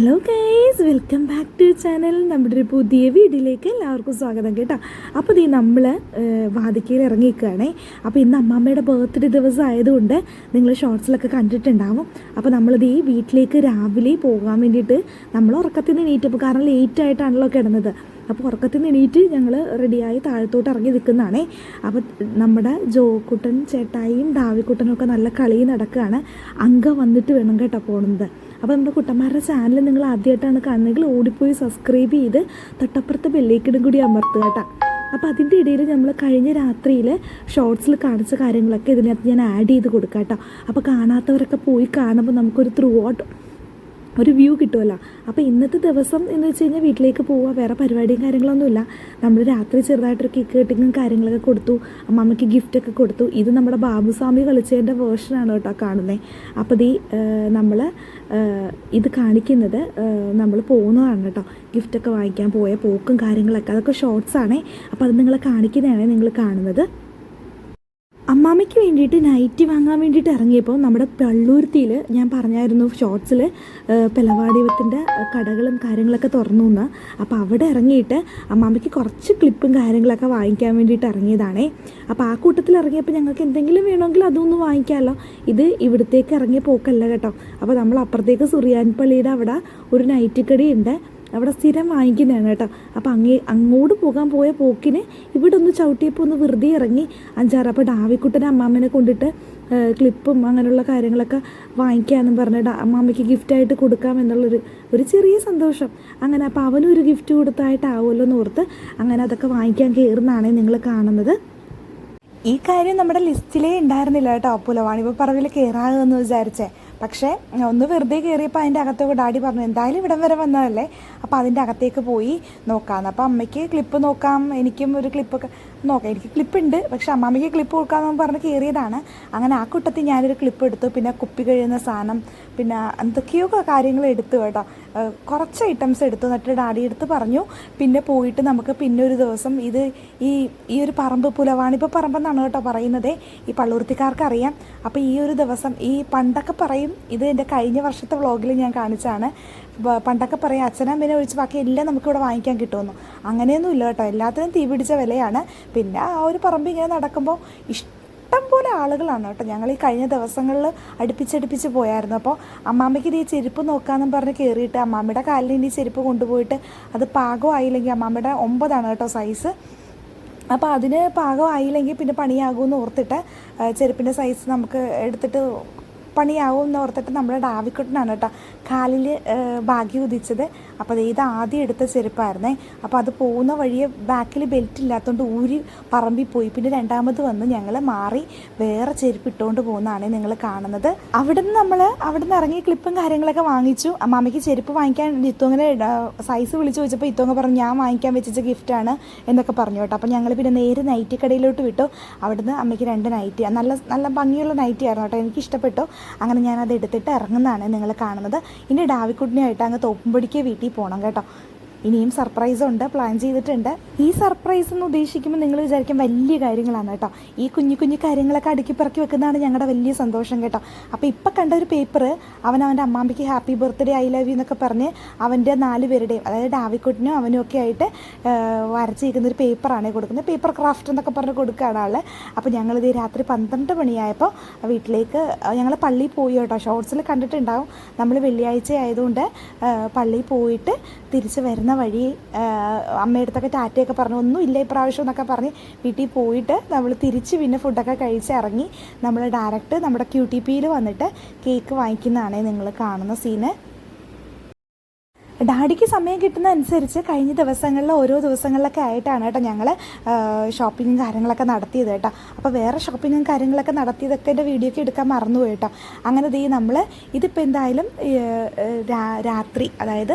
Hello guys welcome back to channel നമ്മുടെ ഒരു പുതിയ വീഡിയോയിലേക്ക് എല്ലാവർക്കും സ്വാഗതം കേട്ടോ. അപ്പോൾ ഇത് നമ്മൾ വാതിക്കയിൽ ഇറങ്ങിയിരിക്കുകയാണേ. അപ്പോൾ ഇന്ന് അമ്മാമ്മയുടെ ബർത്ത്ഡേ ദിവസം ആയതുകൊണ്ട് നിങ്ങൾ ഷോർട്സിലൊക്കെ കണ്ടിട്ടുണ്ടാവും. അപ്പോൾ നമ്മളിത് ഈ വീട്ടിലേക്ക് രാവിലെ പോകാൻ വേണ്ടിയിട്ട് നമ്മൾ ഉറക്കത്തിൽ നിന്ന് എണീറ്റപ്പോൾ കാരണം ലേറ്റ് ആയിട്ടാണല്ലോ കിടന്നത്. അപ്പോൾ ഉറക്കത്തിൽ നിന്ന് എണീറ്റ് ഞങ്ങൾ റെഡിയായി താഴത്തോട്ട് ഇറങ്ങി നിൽക്കുന്നതാണേ. അപ്പോൾ നമ്മുടെ ജോക്കുട്ടൻ ചേട്ടായിയും ഡാവിക്കുട്ടനും ഒക്കെ നല്ല കളി നടക്കുകയാണ്. അങ്ക വന്നിട്ട് വേണം കേട്ടോ പോകുന്നത് അപ്പോൾ നമ്മുടെ കുട്ടന്മാരുടെ ചാനൽ നിങ്ങൾ ആദ്യമായിട്ടാണ് കാണുന്നതെങ്കിൽ ഓടിപ്പോയി സബ്സ്ക്രൈബ് ചെയ്ത് തൊട്ടപ്പുറത്ത് ബെല്ലേക്കിടും കൂടി അമർത്തുക കേട്ടോ. അപ്പോൾ അതിന്റെ ഇടയിൽ നമ്മൾ കഴിഞ്ഞ രാത്രിയിൽ ഷോർട്സിൽ കാണിച്ച കാര്യങ്ങളൊക്കെ ഇതിനകത്ത് ഞാൻ ആഡ് ചെയ്ത് കൊടുക്കാം കേട്ടോ. അപ്പോൾ കാണാത്തവരൊക്കെ പോയി കാണുമ്പോൾ നമുക്കൊരു ത്രൂ ഔട്ട് ഒരു വ്യൂ കിട്ടുമല്ലോ അപ്പോൾ ഇന്നത്തെ ദിവസം എന്ന് വെച്ച് കഴിഞ്ഞാൽ വീട്ടിലേക്ക് പോവുക വേറെ പരിപാടിയും കാര്യങ്ങളൊന്നുമില്ല. നമ്മൾ രാത്രി ചെറുതായിട്ടൊരു കേക്ക് കട്ടിങ്ങും കാര്യങ്ങളൊക്കെ കൊടുത്തു അമ്മമ്മയ്ക്ക് ഗിഫ്റ്റൊക്കെ കൊടുത്തു. ഇത് നമ്മുടെ ബാബുസ്വാമി കളിച്ചതിന്റെ വേർഷനാണ് കേട്ടോ കാണുന്നത് അപ്പോൾ ഇത് നമ്മൾ ഇത് കാണിക്കുന്നത് നമ്മൾ പോകുന്നതാണ് കേട്ടോ. ഗിഫ്റ്റൊക്കെ വാങ്ങിക്കാൻ പോയ പോക്കും കാര്യങ്ങളൊക്കെ. അതൊക്കെ ഷോർട്സ് ഷോർട്സാണേ അപ്പോൾ അത് നിങ്ങളെ കാണിക്കുന്നതാണ് നിങ്ങൾ കാണുന്നത്. അമ്മാമ്മയ്ക്ക് വേണ്ടിയിട്ട് നൈറ്റി വാങ്ങാൻ വേണ്ടിയിട്ട് ഇറങ്ങിയപ്പോൾ നമ്മുടെ പള്ളൂർത്തിയിൽ ഞാൻ പറഞ്ഞായിരുന്നു ഷോർട്സിൽ പിലവാടിവത്തിന്റെ കടകളും കാര്യങ്ങളൊക്കെ തുറന്നു എന്ന്. അപ്പോൾ അവിടെ ഇറങ്ങിയിട്ട് അമ്മാമ്മയ്ക്ക് കുറച്ച് ക്ലിപ്പും കാര്യങ്ങളൊക്കെ വാങ്ങിക്കാൻ വേണ്ടിയിട്ട് ഇറങ്ങിയതാണേ. അപ്പോൾ ആ കൂട്ടത്തിൽ ഇറങ്ങിയപ്പോൾ ഞങ്ങൾക്ക് എന്തെങ്കിലും വേണമെങ്കിൽ അതൊന്ന് വാങ്ങിക്കാമല്ലോ ഇത് ഇവിടത്തേക്ക് ഇറങ്ങിയ പോക്കല്ല കേട്ടോ. അപ്പോൾ നമ്മൾ അപ്പുറത്തേക്ക് സുറിയാൻ പള്ളിയുടെ അവിടെ ഒരു നൈറ്റി കടയുണ്ട് അവിടെ സ്ഥിരം വാങ്ങിക്കുന്നതാണ് കേട്ടോ. അപ്പോൾ അങ്ങേ അങ്ങോട്ട് പോകാൻ പോയ പോക്കിന് ഇവിടെ ഒന്ന് ചവിട്ടിയപ്പോൾ ഒന്ന് വെറുതെ ഇറങ്ങി അഞ്ചാറ്. അപ്പോൾ ഡാവിക്കുട്ടനെ അമ്മാമ്മനെ കൊണ്ടിട്ട് ക്ലിപ്പും അങ്ങനെയുള്ള കാര്യങ്ങളൊക്കെ വാങ്ങിക്കാമെന്നും പറഞ്ഞിട്ട് അമ്മാമ്മയ്ക്ക് ഗിഫ്റ്റായിട്ട് കൊടുക്കാം എന്നുള്ളൊരു ഒരു ചെറിയ സന്തോഷം. അങ്ങനെ അപ്പോൾ അവനും ഒരു ഗിഫ്റ്റ് കൊടുത്തായിട്ടാവുമല്ലോ എന്ന് ഓർത്ത് അങ്ങനെ അതൊക്കെ വാങ്ങിക്കാൻ കയറുന്നതാണ് നിങ്ങൾ കാണുന്നത്. ഈ കാര്യം നമ്മുടെ ലിസ്റ്റിലേ ഉണ്ടായിരുന്നില്ല കേട്ടോ പുലവാണിപ്പോൾ പറവിൽ കയറാമെന്ന് വിചാരിച്ചേ. പക്ഷേ ഒന്ന് വെറുതെ കയറിയപ്പോൾ അതിന്റെ അകത്തൊക്കെ ഡാഡി പറഞ്ഞു എന്തായാലും ഇവിടം വരെ വന്നതല്ലേ? അപ്പോൾ അതിന്റെ അകത്തേക്ക് പോയി നോക്കാമെന്ന് അപ്പോൾ അമ്മയ്ക്ക് ക്ലിപ്പ് നോക്കാം എനിക്കും ഒരു ക്ലിപ്പൊക്കെ നോക്കാം എനിക്ക് ക്ലിപ്പുണ്ട് പക്ഷേ അമ്മാമ്മയ്ക്ക് ക്ലിപ്പ് കൊടുക്കാമെന്ന് പറഞ്ഞ് കയറിയതാണ്. അങ്ങനെ ആ കൂട്ടത്തിൽ ഞാനൊരു ക്ലിപ്പ് എടുത്തു. പിന്നെ കുപ്പി കഴിയുന്ന സാധനം പിന്നെ എന്തൊക്കെയോ കാര്യങ്ങൾ എടുത്തു കേട്ടോ. കുറച്ച് ഐറ്റംസ് എടുത്തു. എന്നിട്ട് ഡാഡി എടുത്ത് പറഞ്ഞു പിന്നെ പോയിട്ട് നമുക്ക് പിന്നെ ഒരു ദിവസം ഇത് ഈ ഈ ഒരു പറമ്പ് പുലവാണ്. ഇപ്പോൾ പറമ്പെന്നാണ് കേട്ടോ പറയുന്നത്. ഈ പള്ളുരുത്തിക്കാർക്ക് അറിയാം. അപ്പോൾ ഈ ഒരു ദിവസം ഈ പണ്ടൊക്കെ പറയും ഇത് എന്റെ കഴിഞ്ഞ വർഷത്തെ വ്ളോഗിൽ ഞാൻ കാണിച്ചാണ്. പണ്ടൊക്കെ പറയും അച്ഛനമ്മേനെ ഒഴിച്ച് ബാക്കി എല്ലാം നമുക്കിവിടെ വാങ്ങിക്കാൻ കിട്ടുമെന്നു. അങ്ങനെയൊന്നും ഇല്ല കേട്ടോ. എല്ലാത്തിനും തീ പിടിച്ച വിലയാണ്. പിന്നെ ആ ഒരു പറമ്പ് ഇങ്ങനെ നടക്കുമ്പോൾ ഇഷ്ടം പോലെ ആളുകളാണ് കേട്ടോ. ഞങ്ങൾ ഈ കഴിഞ്ഞ ദിവസങ്ങളിൽ അടുപ്പിച്ചടുപ്പിച്ച് പോയായിരുന്നു. അപ്പോൾ അമ്മാമ്മയ്ക്ക് ഇത് ഈ ചെരുപ്പ് നോക്കാമെന്നും പറഞ്ഞ് കയറിയിട്ട് അമ്മാമ്മയുടെ കാലിൽ ഈ ചെരുപ്പ് കൊണ്ടുപോയിട്ട് അത് പാകമായില്ലെങ്കിൽ അമ്മാമ്മയുടെ ഒമ്പതാണ് കേട്ടോ സൈസ് അപ്പോൾ അതിന് പാകമായില്ലെങ്കിൽ പിന്നെ പണിയാകുമെന്ന് ഓർത്തിട്ട് ചെരുപ്പിന്റെ സൈസ് നമുക്ക് എടുത്തിട്ട് പണിയാവും എന്ന് ഓർത്തിട്ട് നമ്മുടെ ഡാവിക്കുട്ടനാണ് കേട്ടോ കാലിൽ ഭാഗ്യം ഉദിച്ചത്. അപ്പോൾ ഇത് ആദ്യം എടുത്ത ചെരുപ്പായിരുന്നേ. അപ്പോൾ അത് പോകുന്ന വഴിയെ ബാക്കിൽ ബെൽറ്റ് ഇല്ലാത്തതുകൊണ്ട് ഊരി പറമ്പിൽ പോയി. പിന്നെ രണ്ടാമത് വന്ന് ഞങ്ങൾ മാറി വേറെ ചെരുപ്പ് ഇട്ടുകൊണ്ട് പോകുന്നതാണ് നിങ്ങൾ കാണുന്നത്. അവിടെ നിന്ന് നമ്മൾ അവിടെ നിന്ന് ഇറങ്ങി ക്ലിപ്പും കാര്യങ്ങളൊക്കെ വാങ്ങിച്ചു. അമ്മാമ്മയ്ക്ക് ചെരുപ്പ് വാങ്ങിക്കാൻ ഇത്തോങ്ങനെ സൈസ് വിളിച്ച് ചോദിച്ചപ്പോൾ ഇത്തോങ്ങ പറഞ്ഞു ഞാൻ വാങ്ങിക്കാൻ വെച്ച ഗിഫ്റ്റാണ് എന്നൊക്കെ പറഞ്ഞു കേട്ടോ. അപ്പോൾ ഞങ്ങൾ പിന്നെ നേരെ നൈറ്റി കടയിലോട്ട് വിട്ടു. അവിടുന്ന് അമ്മയ്ക്ക് രണ്ട് നൈറ്റി നല്ല നല്ല ഭംഗിയുള്ള നൈറ്റി ആയിരുന്നു കേട്ടോ. എനിക്ക് ഇഷ്ടപ്പെട്ടു. അങ്ങനെ ഞാനത് എടുത്തിട്ട് ഇറങ്ങുന്നതാണ് നിങ്ങൾ കാണുന്നത്. ഇനി ഡാവിക്കുട്ടിനായിട്ട് അങ്ങ് തോപ്പുംപടിക്ക് വീട്ടിൽ പോകണം കേട്ടോ. ഇനിയും സർപ്രൈസ് ഉണ്ട് പ്ലാൻ ചെയ്തിട്ടുണ്ട്. ഈ സർപ്രൈസ് എന്ന് ഉദ്ദേശിക്കുമ്പോൾ നിങ്ങൾ വിചാരിക്കും വലിയ കാര്യങ്ങളാണ് കേട്ടോ. ഈ കുഞ്ഞു കുഞ്ഞു കാര്യങ്ങളൊക്കെ അടുക്കി പിറക്കി വെക്കുന്നതാണ് ഞങ്ങളുടെ വലിയ സന്തോഷം കേട്ടോ. അപ്പോൾ ഇപ്പം കണ്ട ഒരു പേപ്പർ അവൻ അവന്റെ അമ്മാമ്പിക്ക് happy birthday I love you എന്നൊക്കെ പറഞ്ഞ് അവന്റെ നാല് പേരുടെയും അതായത് ഡാവിക്കുട്ടിനും അവനും ഒക്കെ ആയിട്ട് വരച്ചിരിക്കുന്ന ഒരു പേപ്പറാണ് കൊടുക്കുന്നത്. പേപ്പർ ക്രാഫ്റ്റ് എന്നൊക്കെ പറഞ്ഞ് കൊടുക്കുകയാണ് ആൾ അപ്പോൾ ഞങ്ങളിത് രാത്രി പന്ത്രണ്ട് മണിയായപ്പോൾ വീട്ടിലേക്ക് ഞങ്ങൾ പള്ളിയിൽ പോയി കേട്ടോ. ഷോർട്സിൽ കണ്ടിട്ടുണ്ടാവും. നമ്മൾ വെള്ളിയാഴ്ച ആയതുകൊണ്ട് പള്ളിയിൽ പോയിട്ട് തിരിച്ച് വരുന്ന വഴി അമ്മയടുത്തൊക്കെ ടാറ്റയൊക്കെ പറഞ്ഞു ഒന്നും ഇല്ല ഇപ്രാവശ്യം എന്നൊക്കെ പറഞ്ഞ് വീട്ടിൽ പോയിട്ട് നമ്മൾ തിരിച്ച് പിന്നെ ഫുഡൊക്കെ കഴിച്ച് ഇറങ്ങി നമ്മൾ ഡയറക്റ്റ് നമ്മുടെ ക്യൂ ടി പിയിൽ വന്നിട്ട് കേക്ക് വാങ്ങിക്കുന്നതാണ് നിങ്ങൾ കാണുന്ന സീന്. ഡാഡിക്ക് സമയം കിട്ടുന്ന അനുസരിച്ച് കഴിഞ്ഞ ദിവസങ്ങളിൽ ഓരോ ദിവസങ്ങളിലൊക്കെ ആയിട്ടാണ് കേട്ടോ ഞങ്ങൾ ഷോപ്പിങ്ങും കാര്യങ്ങളൊക്കെ നടത്തിയത് കേട്ടോ. അപ്പോൾ വേറെ ഷോപ്പിങ്ങും കാര്യങ്ങളൊക്കെ നടത്തിയതൊക്കെ എന്റെ വീഡിയോ ഒക്കെ എടുക്കാൻ മറന്നുപോയി കേട്ടോ. അങ്ങനെ ദീ നമ്മൾ ഇതിപ്പോൾ എന്തായാലും രാത്രി അതായത്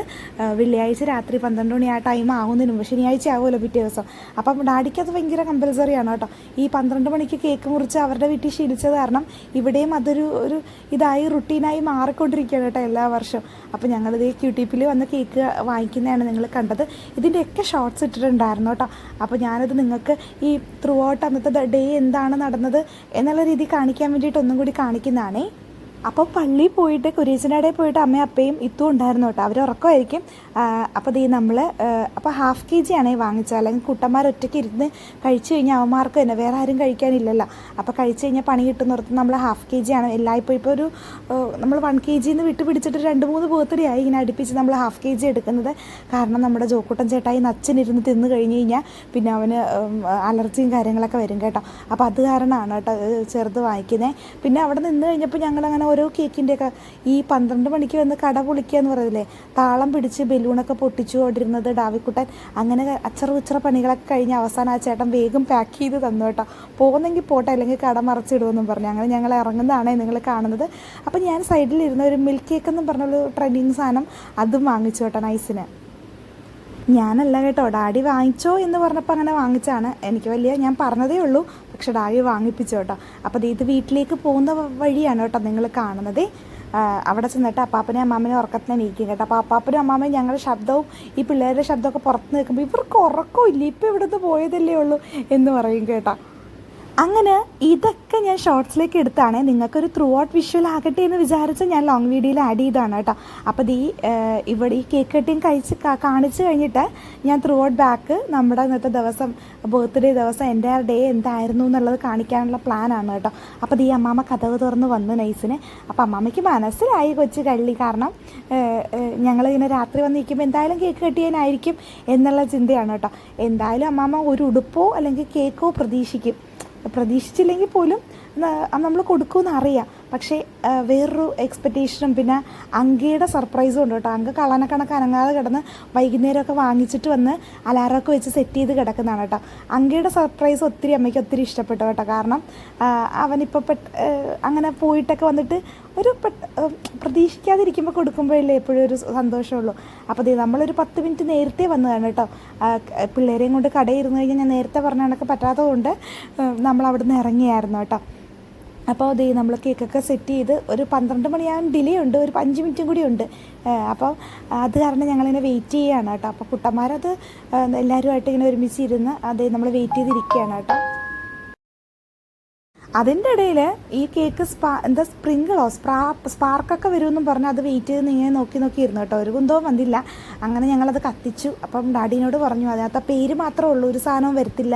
വെള്ളിയാഴ്ച രാത്രി പന്ത്രണ്ട് മണി ആ ടൈം ആകുന്നതിന് മുമ്പ് ശനിയാഴ്ച ആവുമല്ലോ പിറ്റേ ദിവസം. അപ്പം ഡാഡിക്ക് അത് ഭയങ്കര കമ്പൽസറിയാണ് കേട്ടോ. ഈ പന്ത്രണ്ട് മണിക്ക് കേക്ക് മുറിച്ച് അവരുടെ വീട്ടിൽ ശീലിച്ചത് കാരണം ഇവിടെയും അതൊരു ഒരു ഇതായി റുട്ടീനായി മാറിക്കൊണ്ടിരിക്കുകയാണ് കേട്ടോ എല്ലാ വർഷവും. അപ്പോൾ ഞങ്ങളിത് ക്യൂ ടിപ്പിൽ പിയിൽ വന്ന് കേക്ക് വാങ്ങിക്കുന്നതാണ് നിങ്ങൾ കണ്ടത്. ഇതിന്റെയൊക്കെ ഷോർട്സ് ഇട്ടിട്ടുണ്ടായിരുന്നു കേട്ടോ. അപ്പോൾ ഞാനത് നിങ്ങൾക്ക് ഈ ത്രൂ ഔട്ട് അന്നത്തെ ഡേ എന്താണ് നടന്നത് എന്നുള്ള രീതി കാണിക്കാൻ വേണ്ടിയിട്ട് ഒന്നും കൂടി കാണിക്കുന്നതാണേ. അപ്പോൾ പള്ളിയിൽ പോയിട്ട് കുരീച്ചനാടെ പോയിട്ട് അമ്മയും അപ്പയും ഇത്തും ഉണ്ടായിരുന്നു കേട്ടോ. അവർ ഉറക്കമായിരിക്കും. അപ്പോൾ ദീ നമ്മൾ അപ്പോൾ ഹാഫ് കെ ജി ആണ് വാങ്ങിച്ചത്. അല്ലെങ്കിൽ കുട്ടന്മാർ ഒറ്റയ്ക്ക് ഇരുന്ന് കഴിച്ചു കഴിഞ്ഞാൽ അവന്മാർക്ക് തന്നെ വേറെ ആരും കഴിക്കാനില്ലല്ലോ. അപ്പോൾ കഴിച്ചു കഴിഞ്ഞാൽ പണി കിട്ടുന്നിടത്ത് നമ്മൾ ഹാഫ് കെ ജി ആണ് എല്ലായ്പ്പോഴും. ഇപ്പോൾ ഒരു നമ്മൾ വൺ കെ ജിന്ന് വിട്ട് പിടിച്ചിട്ട് രണ്ട് മൂന്ന് ആയി ഇങ്ങനെ അടുപ്പിച്ച് നമ്മൾ ഹാഫ് കെ ജി എടുക്കുന്നത്. കാരണം നമ്മുടെ ജോക്കൂട്ടൻ ചേട്ടായി നച്ചനിരുന്ന് തിന്ന് കഴിഞ്ഞ് കഴിഞ്ഞാൽ പിന്നെ അവന് അലർജിയും കാര്യങ്ങളൊക്കെ വരും കേട്ടോ. അപ്പോൾ അത് കാരണമാണ് കേട്ടോ ചെറുത് വാങ്ങിക്കുന്നത് പിന്നെ അവിടെ നിന്ന് കഴിഞ്ഞപ്പോൾ ഞങ്ങളങ്ങനെ ഓരോ കേക്കിന്റെയൊക്കെ ഈ പന്ത്രണ്ട് മണിക്ക് വന്ന് കട പൊളിക്കുക എന്ന് പറയില്ലേ താളം പിടിച്ച് ബലൂണൊക്കെ പൊട്ടിച്ചു കൊണ്ടിരുന്നത് ഡാവിക്കുട്ടൻ. അങ്ങനെ അച്ചറ ഉച്ചറ പണികളൊക്കെ കഴിഞ്ഞ് അവസാനം ആ ചേട്ടൻ വേഗം പാക്ക് ചെയ്ത് തന്നു കേട്ടോ. പോകുന്നെങ്കിൽ പോട്ടെ അല്ലെങ്കിൽ കട മറച്ചിടുമെന്നും പറഞ്ഞു. അങ്ങനെ ഞങ്ങൾ ഇറങ്ങുന്നതാണ് നിങ്ങൾ കാണുന്നത്. അപ്പം ഞാൻ സൈഡിലിരുന്ന ഒരു മിൽക്ക് കേക്ക് എന്നും പറഞ്ഞൊരു ട്രെൻഡിങ് സാധനം അതും വാങ്ങിച്ചു കേട്ടോ നൈസിന്. ഞാനല്ല കേട്ടോ ഡാഡി വാങ്ങിച്ചോ എന്ന് പറഞ്ഞപ്പോൾ അങ്ങനെ വാങ്ങിച്ചാണ് എനിക്ക് വലിയ ഞാൻ പറഞ്ഞതേ ഉള്ളൂ. പക്ഷെ ഡാഡി വാങ്ങിപ്പിച്ചു കേട്ടോ. അപ്പോൾ ഇത് വീട്ടിലേക്ക് പോകുന്ന വഴിയാണ് കേട്ടോ നിങ്ങൾ കാണുന്നത്. അവിടെ ചെന്നിട്ട് അപ്പാപ്പനെ അമ്മാമ്മനെ ഉറക്കത്തിന് നീക്കി കേട്ടോ. അപ്പോൾ അപ്പാപ്പനും അമ്മാമ്മയും ഞങ്ങളുടെ ശബ്ദവും ഈ പിള്ളേരുടെ ശബ്ദമൊക്കെ പുറത്ത് നിൽക്കുമ്പോൾ ഇവർക്ക് ഉറക്കമില്ല. ഇപ്പോൾ ഇവിടുന്ന് പോയതല്ലേ ഉള്ളൂ എന്ന് പറയും കേട്ടോ. അങ്ങനെ ഇതൊക്കെ ഞാൻ ഷോർട്സിലേക്ക് എടുത്താണ്. നിങ്ങൾക്കൊരു ത്രൂ ഔട്ട് വിഷ്വൽ ആകട്ടെ എന്ന് വിചാരിച്ച് ഞാൻ ലോങ് വീഡിയോയിൽ ആഡ് ചെയ്തതാണ് കേട്ടോ. അപ്പോൾ ഈ ഇവിടെ ഈ കേക്ക് കട്ടിങ് കഴിച്ച് കാണിച്ചു കഴിഞ്ഞിട്ട് ഞാൻ ത്രൂ ഔട്ട് ബാക്ക് നമ്മുടെ ഇന്നത്തെ ദിവസം ബർത്ത്ഡേ ദിവസം എന്റെ ഡേ എന്തായിരുന്നു എന്നുള്ളത് കാണിക്കാനുള്ള പ്ലാനാണ് കേട്ടോ. അപ്പോൾ ഈ അമ്മാമ്മ കഥവ് തുറന്ന് വന്നു നൈസിന്. അപ്പോൾ അമ്മാമ്മയ്ക്ക് മനസ്സിലായി കൊച്ചു കള്ളി. കാരണം ഞങ്ങൾ ഇങ്ങനെ രാത്രി വന്ന് നിൽക്കുമ്പോൾ എന്തായാലും കേക്ക് കട്ടിയാനായിരിക്കും എന്നുള്ള ചിന്തയാണ് കേട്ടോ. എന്തായാലും അമ്മാമ്മ ഒരു ഉടുപ്പോ അല്ലെങ്കിൽ കേക്കോ പ്രതീക്ഷിക്കും. പ്രതീക്ഷിച്ചില്ലെങ്കിൽ പോലും നമ്മൾ കൊടുക്കുമെന്ന് അറിയാം. പക്ഷേ വേറൊരു എക്സ്പെക്റ്റേഷനും പിന്നെ അങ്കയുടെ സർപ്രൈസും ഉണ്ട് കേട്ടോ. അങ്ക കള്ളനക്കണക്ക് അനങ്ങാതെ കിടന്ന് വൈകുന്നേരമൊക്കെ വാങ്ങിച്ചിട്ട് വന്ന് അലാറമൊക്കെ വെച്ച് സെറ്റ് ചെയ്ത് കിടക്കുന്നതാണ് കേട്ടോ. അങ്കയുടെ സർപ്രൈസ് ഒത്തിരി അമ്മയ്ക്ക് ഒത്തിരി ഇഷ്ടപ്പെട്ടു കേട്ടോ. കാരണം അവനിപ്പോൾ പെട്ട് അങ്ങനെ പോയിട്ടൊക്കെ വന്നിട്ട് ഒരു പ്രതീക്ഷിക്കാതിരിക്കുമ്പോൾ കൊടുക്കുമ്പോഴല്ലേ എപ്പോഴും ഒരു സന്തോഷമുള്ളൂ. അപ്പോൾ ദേ നമ്മളൊരു പത്ത് മിനിറ്റ് നേരത്തെ വന്നതാണ് കേട്ടോ. പിള്ളേരെയും കൊണ്ട് കടയിൽ കഴിഞ്ഞാൽ ഞാൻ നേരത്തെ പറഞ്ഞ കണക്ക് പറ്റാത്തതുകൊണ്ട് നമ്മൾ അവിടെ ഇറങ്ങിയായിരുന്നു കേട്ടോ. അപ്പോൾ ദേ നമ്മൾ കേക്കൊക്കെ സെറ്റ് ചെയ്ത് ഒരു പന്ത്രണ്ട് മണിയാകും ഡിലേ ഉണ്ട് ഒരു അഞ്ച് മിനിറ്റും കൂടി ഉണ്ട്. അപ്പോൾ അത് കാരണം ഞങ്ങളിങ്ങനെ വെയിറ്റ് ചെയ്യുകയാണ് കേട്ടോ. അപ്പോൾ കുട്ടന്മാരത് എല്ലാവരുമായിട്ട് ഇങ്ങനെ ഒരുമിച്ച് ഇരുന്ന് അതേ നമ്മൾ വെയിറ്റ് ചെയ്തിരിക്കുകയാണ് കേട്ടോ. അതിന്റെ ഇടയിൽ ഈ കേക്ക് സ്പാ എന്താ സ്പ്രിങ്കിളോ സ്പ്രാ സ്പാർക്കൊക്കെ വരുമെന്നും പറഞ്ഞ് അത് വെയിറ്റ് ചെയ്ത് ഇങ്ങനെ നോക്കി നോക്കി ഇരുന്നു കേട്ടോ. ഒരു കുന്തവും വന്നില്ല. അങ്ങനെ ഞങ്ങളത് കത്തിച്ചു. അപ്പം ഡാഡിനോട് പറഞ്ഞു അതിനകത്ത് പേര് മാത്രമേ ഉള്ളൂ ഒരു സാധനവും വരത്തില്ല.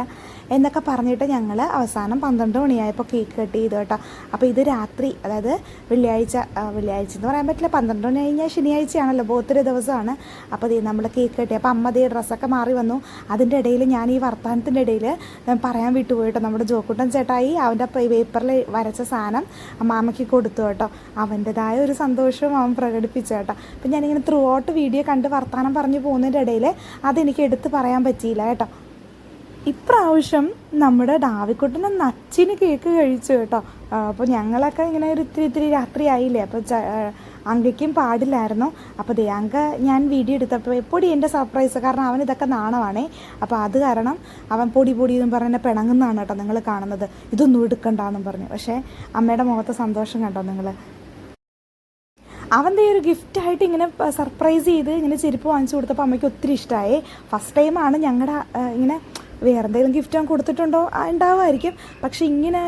എന്നൊക്കെ പറഞ്ഞിട്ട് ഞങ്ങൾ അവസാനം പന്ത്രണ്ട് മണിയായപ്പോൾ കേക്ക് കട്ട് ചെയ്തു കേട്ടോ. അപ്പോൾ ഇത് രാത്രി അതായത് വെള്ളിയാഴ്ച വെള്ളിയാഴ്ച എന്ന് പറയാൻ പറ്റില്ല പന്ത്രണ്ട് മണി കഴിഞ്ഞാൽ ശനിയാഴ്ചയാണല്ലോ ബോത്തൊരു ദിവസമാണ്. അപ്പോൾ ഇത് നമ്മൾ കേക്ക് കട്ടി അപ്പോൾ അമ്മ ദേ ഡ്രസ്സൊക്കെ മാറി വന്നു. അതിന്റെ ഇടയിൽ ഞാൻ ഈ വർത്തമാനത്തിന്റെ ഇടയിൽ പറയാൻ വിട്ടുപോയിട്ടോ. നമ്മുടെ ജോക്കുട്ടൻ ചേട്ടായി അവന്റെ പേപ്പറിൽ വരച്ച സാധനം മാമയ്ക്ക് കൊടുത്തു കേട്ടോ. അവന്റെതായ ഒരു സന്തോഷവും അവൻ പ്രകടിപ്പിച്ചു കേട്ടോ. അപ്പം ഞാനിങ്ങനെ ത്രൂ ഔട്ട് വീഡിയോ കണ്ട് വർത്തമാനം പറഞ്ഞു പോകുന്നതിന്റെ ഇടയിൽ അതെനിക്ക് എടുത്ത് പറയാൻ പറ്റിയില്ല കേട്ടോ. ഇപ്രാവശ്യം നമ്മുടെ ഡാവിക്കുട്ടന് നച്ചിന് കേക്ക് കഴിച്ചു കേട്ടോ. അപ്പോൾ ഞങ്ങളൊക്കെ ഇങ്ങനെ ഒരു ഇത്തിരി ഇത്തിരി രാത്രി ആയില്ലേ അപ്പോൾ അങ്കയ്ക്കും പാടില്ലായിരുന്നു. അപ്പോൾ ദേ അങ്ക ഞാൻ വീഡിയോ എടുത്തപ്പോൾ എപ്പോഴും എന്റെ സർപ്രൈസ്. കാരണം അവൻ ഇതൊക്കെ നാണമാണേ. അപ്പോൾ അത് കാരണം അവൻ പൊടി പൊടി എന്നും പറഞ്ഞ് പിണങ്ങുന്നതാണ് കേട്ടോ നിങ്ങൾ കാണുന്നത്. ഇതൊന്നും എടുക്കണ്ടെന്നും പറഞ്ഞു. പക്ഷേ അമ്മയുടെ മുഖത്തെ സന്തോഷം കണ്ടോ നിങ്ങൾ? അവന്റെ ഒരു ഗിഫ്റ്റായിട്ട് ഇങ്ങനെ സർപ്രൈസ് ചെയ്ത് ഇങ്ങനെ ചെരുപ്പ് വാങ്ങിച്ചു കൊടുത്തപ്പോൾ അമ്മയ്ക്ക് ഒത്തിരി ഇഷ്ടമായി ഫസ്റ്റ് ടൈമാണ് ഞങ്ങളുടെ ഇങ്ങനെ വേറെ എന്തെങ്കിലും ഗിഫ്റ്റ് അവൻ കൊടുത്തിട്ടുണ്ടോ ഉണ്ടാവുമായിരിക്കും പക്ഷെ ഇങ്ങനെ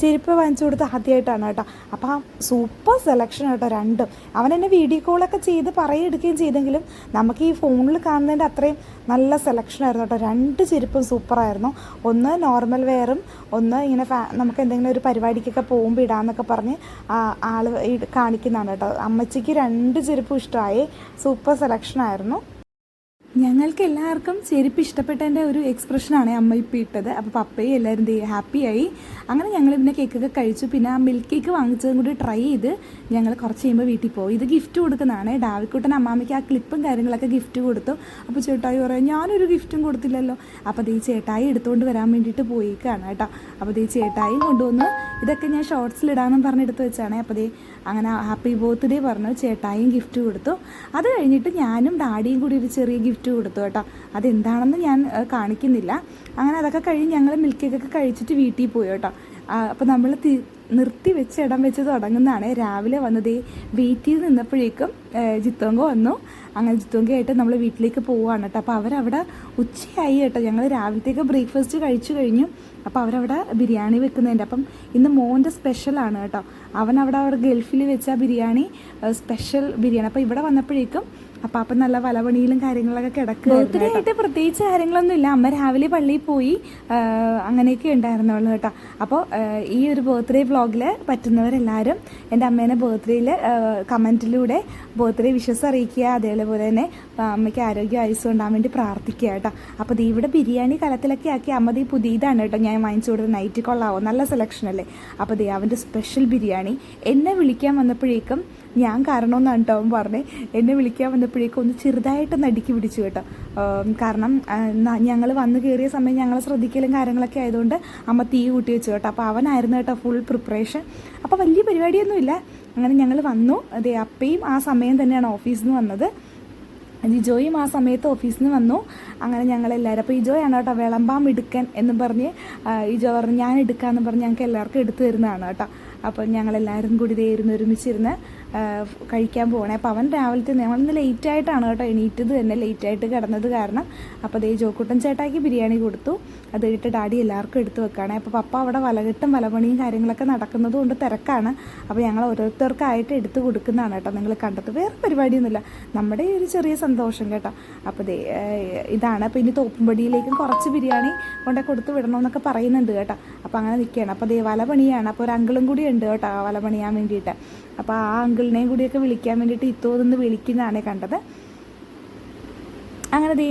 ചെരുപ്പ് വാങ്ങിച്ചു കൊടുത്ത് ആദ്യമായിട്ടാണ് കേട്ടോ. അപ്പോൾ ആ സൂപ്പർ സെലക്ഷൻ കേട്ടോ രണ്ടും. അവൻ എന്നെ വീഡിയോ കോളൊക്കെ ചെയ്ത് പറയെടുക്കുകയും ചെയ്തെങ്കിലും നമുക്ക് ഈ ഫോണിൽ കാണുന്നതിന്റെ അത്രയും നല്ല സെലക്ഷൻ ആയിരുന്നു കേട്ടോ. രണ്ട് ചെരുപ്പും സൂപ്പറായിരുന്നു ഒന്ന് നോർമൽ വെയറും ഒന്ന് ഇങ്ങനെ ഫാ നമുക്ക് എന്തെങ്കിലും ഒരു പരിപാടിക്കൊക്കെ പോകുമ്പോൾ ഇടാന്നൊക്കെ പറഞ്ഞ് ആൾ കാണിക്കുന്നതാണ് കേട്ടോ. അമ്മച്ചിക്ക് രണ്ട് ചെരുപ്പും ഇഷ്ടമായി. സൂപ്പർ സെലക്ഷൻ ആയിരുന്നു. ഞങ്ങൾക്ക് എല്ലാവർക്കും ചെരുപ്പ് ഇഷ്ടപ്പെട്ടതിന്റെ ഒരു എക്സ്പ്രഷനാണ് അമ്മ ഇപ്പോൾ ഇട്ടത്. അപ്പോൾ പപ്പയും എല്ലാവരും ഹാപ്പി ഹാപ്പിയായി അങ്ങനെ ഞങ്ങൾ പിന്നെ കേക്കൊക്കെ കഴിച്ചു. പിന്നെ ആ മിൽക്ക് കേക്ക് വാങ്ങിച്ചതും കൂടി ട്രൈ ചെയ്ത് ഞങ്ങൾ കുറച്ച് കഴിയുമ്പോൾ വീട്ടിൽ പോകും ഇത് ഗിഫ്റ്റ് കൊടുക്കുന്നതാണ്. ഡാവിക്കുട്ടൻ അമ്മാമ്മയ്ക്ക് ആ ക്ലിപ്പും കാര്യങ്ങളൊക്കെ ഗിഫ്റ്റ് കൊടുത്തു. അപ്പോൾ ചേട്ടായി പറയാം ഞാനൊരു ഗിഫ്റ്റും കൊടുത്തില്ലല്ലോ. അപ്പോൾ ദേ ചേട്ടായി എടുത്തുകൊണ്ട് വരാൻ വേണ്ടിയിട്ട് പോയിക്കാണ് കേട്ടോ. അപ്പോൾ ദേ ചേട്ടായി കൊണ്ടുവന്ന് ഇതൊക്കെ ഞാൻ ഷോർട്സിലിടാമെന്നും പറഞ്ഞെടുത്ത് വെച്ചാണ്. അപ്പോൾ ദേ അങ്ങനെ ഹാപ്പി ബർത്ത്ഡേ പറഞ്ഞു ചേട്ടായും ഗിഫ്റ്റ് കൊടുത്തു. അത് കഴിഞ്ഞിട്ട് ഞാനും ഡാഡിയും കൂടി ഒരു ചെറിയ ഗിഫ്റ്റ് കൊടുത്തു കേട്ടോ. അതെന്താണെന്ന് ഞാൻ കാണിക്കുന്നില്ല. അങ്ങനെ അതൊക്കെ കഴിഞ്ഞ് ഞങ്ങൾ മിൽക്ക് കേക്കൊക്കെ കഴിച്ചിട്ട് വീട്ടിൽ പോയി കേട്ടോ. അപ്പോൾ നമ്മൾ നിർത്തി വെച്ച് ഇടം വെച്ച് തുടങ്ങുന്നതാണ്. രാവിലെ വന്നത് വെയിറ്റ് ചെയ്ത് നിന്നപ്പോഴേക്കും ജിത്തോങ്ക വന്നു. അങ്ങനെ ജിത്തോങ്ക ആയിട്ട് നമ്മൾ വീട്ടിലേക്ക് പോവുകയാണ് കേട്ടോ. അപ്പോൾ അവരവിടെ ഉച്ചയായി കേട്ടോ. ഞങ്ങൾ രാവിലത്തേക്ക് ബ്രേക്ക്ഫാസ്റ്റ് കഴിച്ചു കഴിഞ്ഞു. അപ്പോൾ അവരവിടെ ബിരിയാണി വെക്കുന്നുണ്ട്. അപ്പം ഇന്ന് മോന്റെ സ്പെഷ്യലാണ് കേട്ടോ. അവൻ അവിടെ അവിടെ ഗൾഫിൽ വെച്ച ബിരിയാണി സ്പെഷ്യൽ ബിരിയാണി. അപ്പോൾ ഇവിടെ വന്നപ്പോഴേക്കും അപ്പം അപ്പം നല്ല വലവണിയിലും കാര്യങ്ങളൊക്കെ കിടക്കുക പ്രത്യേകിച്ച് കാര്യങ്ങളൊന്നും ഇല്ല. അമ്മ രാവിലെ പള്ളിയിൽ പോയി അങ്ങനെയൊക്കെ ഉണ്ടായിരുന്നുള്ളൂ കേട്ടോ. അപ്പോൾ ഈ ഒരു ബർത്ത്ഡേ വ്ളോഗിൽ പറ്റുന്നവരെല്ലാവരും എന്റെ അമ്മേനെ ബർത്ത്ഡേയിൽ കമന്റിലൂടെ ബർത്ത്ഡേ വിഷസ് അറിയിക്കുക അതേപോലെ തന്നെ അമ്മയ്ക്ക് ആരോഗ്യം ആയുസ് ഉണ്ടാകാൻ വേണ്ടി പ്രാർത്ഥിക്കുക കേട്ടോ. അപ്പോൾ ഇവിടെ ബിരിയാണി കലത്തിലൊക്കെ ആക്കി അമ്മ ഈ പുതിയതാണ് കേട്ടോ. ഞാൻ വാങ്ങിച്ചു കൊടുത്ത് നൈറ്റ് കൊള്ളാവോ? നല്ല സെലക്ഷൻ അല്ലേ? അപ്പോൾ ദേ അവന്റെ സ്പെഷ്യൽ ബിരിയാണി. എന്നെ വിളിക്കാൻ വന്നപ്പോഴേക്കും ഞാൻ കാരണമെന്നാണ് കേട്ടോ അവൻ പറഞ്ഞത് എന്നെ വിളിക്കാൻ വന്നപ്പോഴേക്കും ഒന്ന് ചെറുതായിട്ട് നടുക്കി പിടിച്ചു കേട്ടോ. കാരണം ഞങ്ങൾ വന്നു കയറിയ സമയം ഞങ്ങളെ ശ്രദ്ധിക്കലും കാര്യങ്ങളൊക്കെ ആയതുകൊണ്ട് അമ്മ തീ കൂട്ടി വെച്ചു കേട്ടോ. അപ്പോൾ അവനായിരുന്നു കേട്ടോ ഫുൾ പ്രിപ്പറേഷൻ അപ്പോൾ വലിയ പരിപാടിയൊന്നുമില്ല. അങ്ങനെ ഞങ്ങൾ വന്നു. അതെ അപ്പയും ആ സമയം തന്നെയാണ് ഓഫീസിൽ നിന്ന് വന്നത്. ജിജോയും ആ സമയത്ത് ഓഫീസിൽ നിന്ന് വന്നു. അങ്ങനെ ഞങ്ങൾ എല്ലാവരും അപ്പോൾ ഇജോയാണ് കേട്ടോ വിളമ്പാം എടുക്കൻ എന്ന് പറഞ്ഞ് ഇജോ പറഞ്ഞു ഞാൻ എടുക്കാമെന്ന് പറഞ്ഞ് ഞങ്ങൾക്ക് എല്ലാവർക്കും എടുത്തു തരുന്നതാണ് കേട്ടോ. അപ്പോൾ ഞങ്ങളെല്ലാവരും കൂടി ഇതേ ഇരുന്ന് ഒരുമിച്ചിരുന്ന് കഴിക്കാൻ പോകണേ അപ്പോൾ അവൻ രാവിലത്തെ ഞങ്ങളിന്ന് ലേറ്റ് ആയിട്ടാണ് കേട്ടോ എണീറ്റത് തന്നെ. ലേറ്റ് ആയിട്ട് കിടന്നത് കാരണം അപ്പോൾ ദേ ജോക്കുട്ടൻ ചേട്ടാക്കി ബിരിയാണി കൊടുത്തു. അത് കഴിഞ്ഞിട്ട് ഡാഡി എല്ലാവർക്കും എടുത്തു വെക്കുകയാണ് അപ്പോൾ പപ്പ അവിടെ വലകെട്ടും വലപണിയും കാര്യങ്ങളൊക്കെ നടക്കുന്നത് കൊണ്ട് തിരക്കാണ്. അപ്പോൾ ഞങ്ങൾ ഓരോരുത്തർക്കായിട്ട് എടുത്തു കൊടുക്കുന്നതാണ് കേട്ടോ. നിങ്ങൾ കണ്ടത് വേറെ പരിപാടിയൊന്നുമില്ല. നമ്മുടെ ഈ ഒരു ചെറിയ സന്തോഷം കേട്ടോ. അപ്പോൾ ദേ ഇതാണ്. അപ്പോൾ ഇനി തോപ്പുംപടിയിലേക്കും കുറച്ച് ബിരിയാണി കൊണ്ടേ കൊടുത്ത് വിടണമെന്നൊക്കെ പറയുന്നുണ്ട് കേട്ടോ. അപ്പോൾ അങ്ങനെ നിൽക്കുകയാണ്. അപ്പോൾ ദേ വലപണിയാണ്. അപ്പോൾ ഒരു അങ്കിളും കൂടി ഉണ്ട് കേട്ടോ വലപണിയാൻ വേണ്ടിയിട്ട്. അപ്പോൾ ആ അങ്കിളിനെയും കൂടിയൊക്കെ വിളിക്കാൻ വേണ്ടിയിട്ട് ഇത്തോന്ന് വിളിക്കുന്നതാണ് കണ്ടത്. അങ്ങനെ ദേ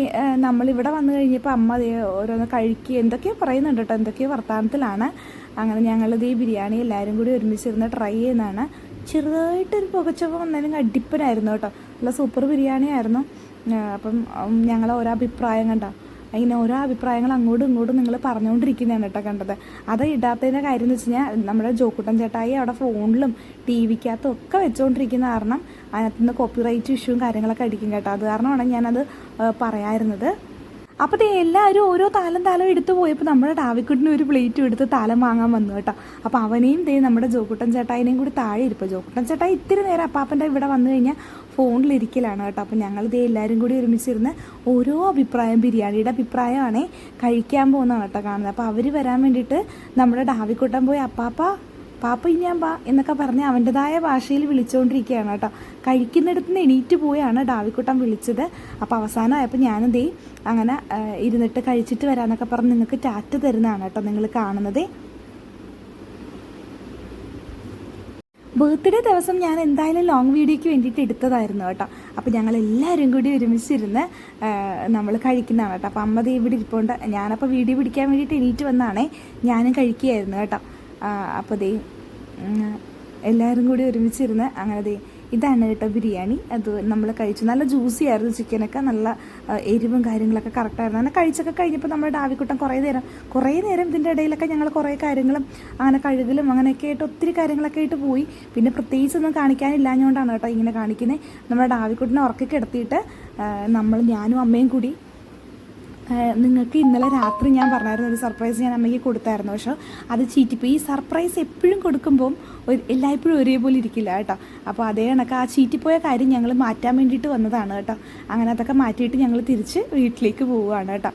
നമ്മളിവിടെ വന്നു കഴിഞ്ഞപ്പോൾ അമ്മ ദേ ഓരോന്ന് കഴിക്കുക എന്തൊക്കെയോ പറയുന്നുണ്ട് കേട്ടോ എന്തൊക്കെയോ വർത്തമാനത്തിലാണ് അങ്ങനെ ഞങ്ങൾ ദേ ബിരിയാണി എല്ലാവരും കൂടി ഒരുമിച്ചിരുന്ന് ട്രൈ ചെയ്യുന്നതാണ്. ചെറുതായിട്ടൊരു പുകച്ചവ വന്നാലും അടിപ്പനായിരുന്നു കേട്ടോ. നല്ല സൂപ്പർ ബിരിയാണി ആയിരുന്നു അപ്പം ഞങ്ങൾ ഓരോ അഭിപ്രായം കണ്ടോ? ഇങ്ങനെ ഓരോ അഭിപ്രായങ്ങൾ അങ്ങോട്ടും ഇങ്ങോട്ടും നിങ്ങൾ പറഞ്ഞുകൊണ്ടിരിക്കുന്നതാണ് കേട്ടോ കണ്ടത്. അത് ഇടാത്തതിന്റെ കാര്യം എന്ന് വെച്ച് കഴിഞ്ഞാൽ നമ്മുടെ ജോക്കുട്ടൻ ചേട്ടായി അവിടെ ഫോണിലും ടി വിക്കകത്തും ഒക്കെ വെച്ചുകൊണ്ടിരിക്കുന്ന കാരണം അതിനകത്ത് നിന്ന് കോപ്പിറൈറ്റ് ഇഷ്യൂവും കാര്യങ്ങളൊക്കെ അടിക്കും കേട്ടോ. അത് കാരണമാണ് ഞാനത് പറയാമായിരുന്നത് അപ്പോൾ ദേ എല്ലാവരും ഓരോ താലം താലം എടുത്തു പോയപ്പോൾ നമ്മുടെ ഡാവിക്കുട്ടിന് ഒരു പ്ലേറ്റും എടുത്ത് താലം വാങ്ങാൻ വന്നു കേട്ടോ. അപ്പോൾ അവനെയും ദേ നമ്മുടെ ജോക്കുട്ടൻ ചേട്ടായിനെയും കൂടി താഴെ ഇരിപ്പോൾ ജോക്കുട്ടൻ ചേട്ടായി ഇത്തിരി നേരം അപ്പാപ്പന്റെ ഇവിടെ വന്നു കഴിഞ്ഞാൽ ഫോണിലിരിക്കലാണ് കേട്ടോ. അപ്പോൾ ഞങ്ങൾ ദേ എല്ലാവരും കൂടി ഒരുമിച്ചിരുന്ന് ഓരോ അഭിപ്രായം ബിരിയാണിയുടെ അഭിപ്രായമാണേ കഴിക്കാൻ പോകുന്നതാണ് കേട്ടോ കാണുന്നത്. അപ്പോൾ അവർ വരാൻ വേണ്ടിയിട്ട് നമ്മുടെ ഡാവിക്കുട്ടൻ പോയി അപ്പാപ്പ പാപ്പ ഞാൻ പാ എന്നൊക്കെ പറഞ്ഞ് അവന്റെതായ ഭാഷയിൽ വിളിച്ചുകൊണ്ടിരിക്കുകയാണ് കേട്ടോ. കഴിക്കുന്നിടത്ത് നിന്ന് എണീറ്റ് പോയാണ് ഡാവിക്കുട്ടൻ വിളിച്ചത്. അപ്പോൾ അവസാനമായപ്പോൾ ഞാനെന്തേ അങ്ങനെ ഇരുന്നിട്ട് കഴിച്ചിട്ട് വരാമെന്നൊക്കെ പറഞ്ഞ് നിങ്ങൾക്ക് ടാറ്റ് തരുന്നതാണ് കേട്ടോ നിങ്ങൾ കാണുന്നത്. ബർത്ത്ഡേ ദിവസം ഞാൻ എന്തായാലും ലോങ് വീഡിയോയ്ക്ക് വേണ്ടിയിട്ട് എടുത്തതായിരുന്നു കേട്ടോ. അപ്പോൾ ഞങ്ങൾ എല്ലാവരും കൂടി ഒരുമിച്ചിരുന്ന് നമ്മൾ കഴിക്കുന്നതാണ് കേട്ടോ. അപ്പോൾ അമ്മ ഇവിടെ ഇരിപ്പുണ്ട്. ഞാനപ്പോൾ വീഡിയോ പിടിക്കാൻ വേണ്ടിയിട്ട് എണീറ്റ് വന്നാണേ. ഞാനും കഴിക്കുകയായിരുന്നു കേട്ടോ. അപ്പോൾ ദേ എല്ലാവരും കൂടി ഒരുമിച്ചിരുന്ന് അങ്ങനെ ദേ ഇതാണ് കേട്ടോ ബിരിയാണി. അത് നമ്മൾ കഴിച്ചു. നല്ല ജ്യൂസി ആയിരുന്നു ചിക്കനൊക്കെ നല്ല എരിവും കാര്യങ്ങളൊക്കെ കറക്റ്റായിരുന്നു അങ്ങനെ കഴിച്ചൊക്കെ കഴിഞ്ഞപ്പോൾ നമ്മുടെ ഡാവിക്കുട്ടം കുറേ നേരം കുറേ നേരം ഇതിന്റെ ഇടയിലൊക്കെ ഞങ്ങൾ കുറേ കാര്യങ്ങളും അങ്ങനെ കഴുകലും അങ്ങനെയൊക്കെ ആയിട്ട് ഒത്തിരി കാര്യങ്ങളൊക്കെ ആയിട്ട് പോയി. പിന്നെ പ്രത്യേകിച്ചൊന്നും കാണിക്കാനില്ലാഞ്ഞുകൊണ്ടാണ് കേട്ടോ ഇങ്ങനെ കാണിക്കുന്നത് നമ്മുടെ ഡാവിക്കുട്ടനെ ഉറക്കി കിടത്തിയിട്ട് നമ്മൾ ഞാനും അമ്മയും കൂടി നിങ്ങൾക്ക് ഇന്നലെ രാത്രി ഞാൻ പറഞ്ഞായിരുന്നു ഒരു സർപ്രൈസ് ഞാൻ അമ്മയ്ക്ക് കൊടുത്തായിരുന്നു. പക്ഷേ അത് ചീറ്റിപ്പോയി. ഈ സർപ്രൈസ് എപ്പോഴും കൊടുക്കുമ്പം എല്ലായ്പ്പോഴും ഒരേപോലെ ഇരിക്കില്ല കേട്ടോ. അപ്പോൾ അതേ കണക്ക് ആ ചീറ്റിപ്പോയ കാര്യം ഞങ്ങൾ മാറ്റാൻ വേണ്ടിയിട്ട് വന്നതാണ് കേട്ടോ. അങ്ങനെ അതൊക്കെ മാറ്റിയിട്ട് ഞങ്ങൾ തിരിച്ച് വീട്ടിലേക്ക് പോവുകയാണ് കേട്ടോ.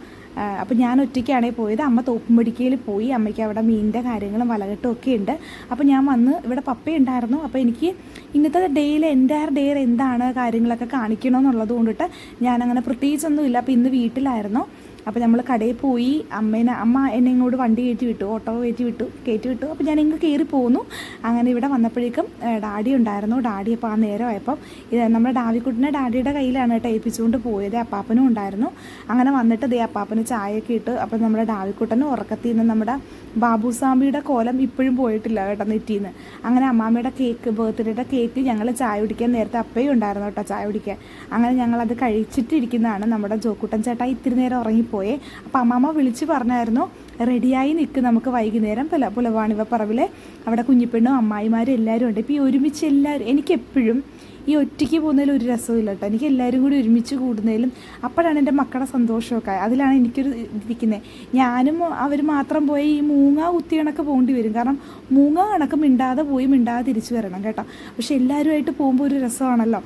അപ്പോൾ ഞാൻ ഒറ്റയ്ക്കാണേ പോയത്. അമ്മ തോപ്പുംപടിക്കയിൽ പോയി. അമ്മയ്ക്ക് അവിടെ മീനിന്റെ കാര്യങ്ങളും വലകെട്ടും ഒക്കെ ഉണ്ട്. അപ്പോൾ ഞാൻ വന്ന് ഇവിടെ പപ്പയുണ്ടായിരുന്നു അപ്പോൾ എനിക്ക് ഇന്നത്തെ ഡേയിൽ എന്റയർ ഡേയിൽ എന്താണ് കാര്യങ്ങളൊക്കെ കാണിക്കണമെന്നുള്ളത് കൊണ്ടിട്ട് ഞാനങ്ങനെ പ്രത്യേകിച്ചൊന്നുമില്ല. അപ്പോൾ ഇന്ന് വീട്ടിലായിരുന്നു. അപ്പോൾ നമ്മൾ കടയിൽ പോയി അമ്മേനെ അമ്മ എന്നെ ഇങ്ങോട്ട് വണ്ടി കയറ്റി വിട്ടു ഓട്ടോ കയറ്റി വിട്ടു കയറ്റി വിട്ടു. അപ്പോൾ ഞാൻ ഇങ്ങ് കയറി പോന്നു. അങ്ങനെ ഇവിടെ വന്നപ്പോഴേക്കും ഡാഡി ഉണ്ടായിരുന്നു. ഡാഡി അപ്പോൾ ആ നേരമായപ്പം ഇത് നമ്മുടെ ഡാവിക്കുട്ടിനെ ഡാഡിയുടെ കയ്യിലാണ് കേട്ടോ ഏൽപ്പിച്ചുകൊണ്ട് പോയത്. അപ്പാപ്പനും ഉണ്ടായിരുന്നു. അങ്ങനെ വന്നിട്ട് ദേ അപ്പാപ്പന് ചായയൊക്കെ ഇട്ട് അപ്പോൾ നമ്മുടെ ഡാവിക്കുട്ടനും ഉറക്കത്തിൽ നിന്ന് നമ്മുടെ ബാബുസ്വാമിയുടെ കോലം ഇപ്പോഴും പോയിട്ടില്ല കേട്ടോ നെറ്റിന്ന്. അങ്ങനെ അമ്മാമ്മയുടെ കേക്ക് ബർത്ത്ഡേയുടെ കേക്ക് ഞങ്ങൾ ചായ കുടിക്കാൻ നേരത്തെ അപ്പയും ഉണ്ടായിരുന്നു കേട്ടോ ചായ കുടിക്കാൻ. അങ്ങനെ ഞങ്ങളത് കഴിച്ചിട്ടിരിക്കുന്നതാണ് നമ്മുടെ ജോക്കുട്ടൻ ചേട്ടാ ഇത്തിരി നേരം ഉറങ്ങിപ്പോയേ. അപ്പോൾ അമ്മാമ്മ വിളിച്ച് പറഞ്ഞായിരുന്നു റെഡിയായി നിൽക്കും നമുക്ക് വൈകുന്നേരം പല പുലവാണിവ പറവിലെ അവിടെ കുഞ്ഞിപ്പെണ്ണും അമ്മായിമാരും എല്ലാവരും ഉണ്ട്. ഇപ്പോൾ ഈ ഒരുമിച്ച് എല്ലാവരും എനിക്കെപ്പോഴും ഈ ഒറ്റയ്ക്ക് പോകുന്നതിൽ ഒരു രസമില്ല കേട്ടോ. എനിക്ക് എല്ലാവരും കൂടി ഒരുമിച്ച് കൂടുന്നതിലും അപ്പോഴാണ് എന്റെ മക്കളുടെ സന്തോഷമൊക്കെ. അതിലാണ് എനിക്കൊരു ഇരിക്കുന്നത് ഞാനും അവർ മാത്രം പോയി ഈ മൂങ്ങ കുത്തി കണക്ക് പോകേണ്ടി വരും. കാരണം മൂങ്ങ കണക്ക് മിണ്ടാതെ പോയി മിണ്ടാതെ തിരിച്ചു വരണം കേട്ടോ. പക്ഷെ എല്ലാവരുമായിട്ട് പോകുമ്പോൾ ഒരു രസമാണല്ലോ.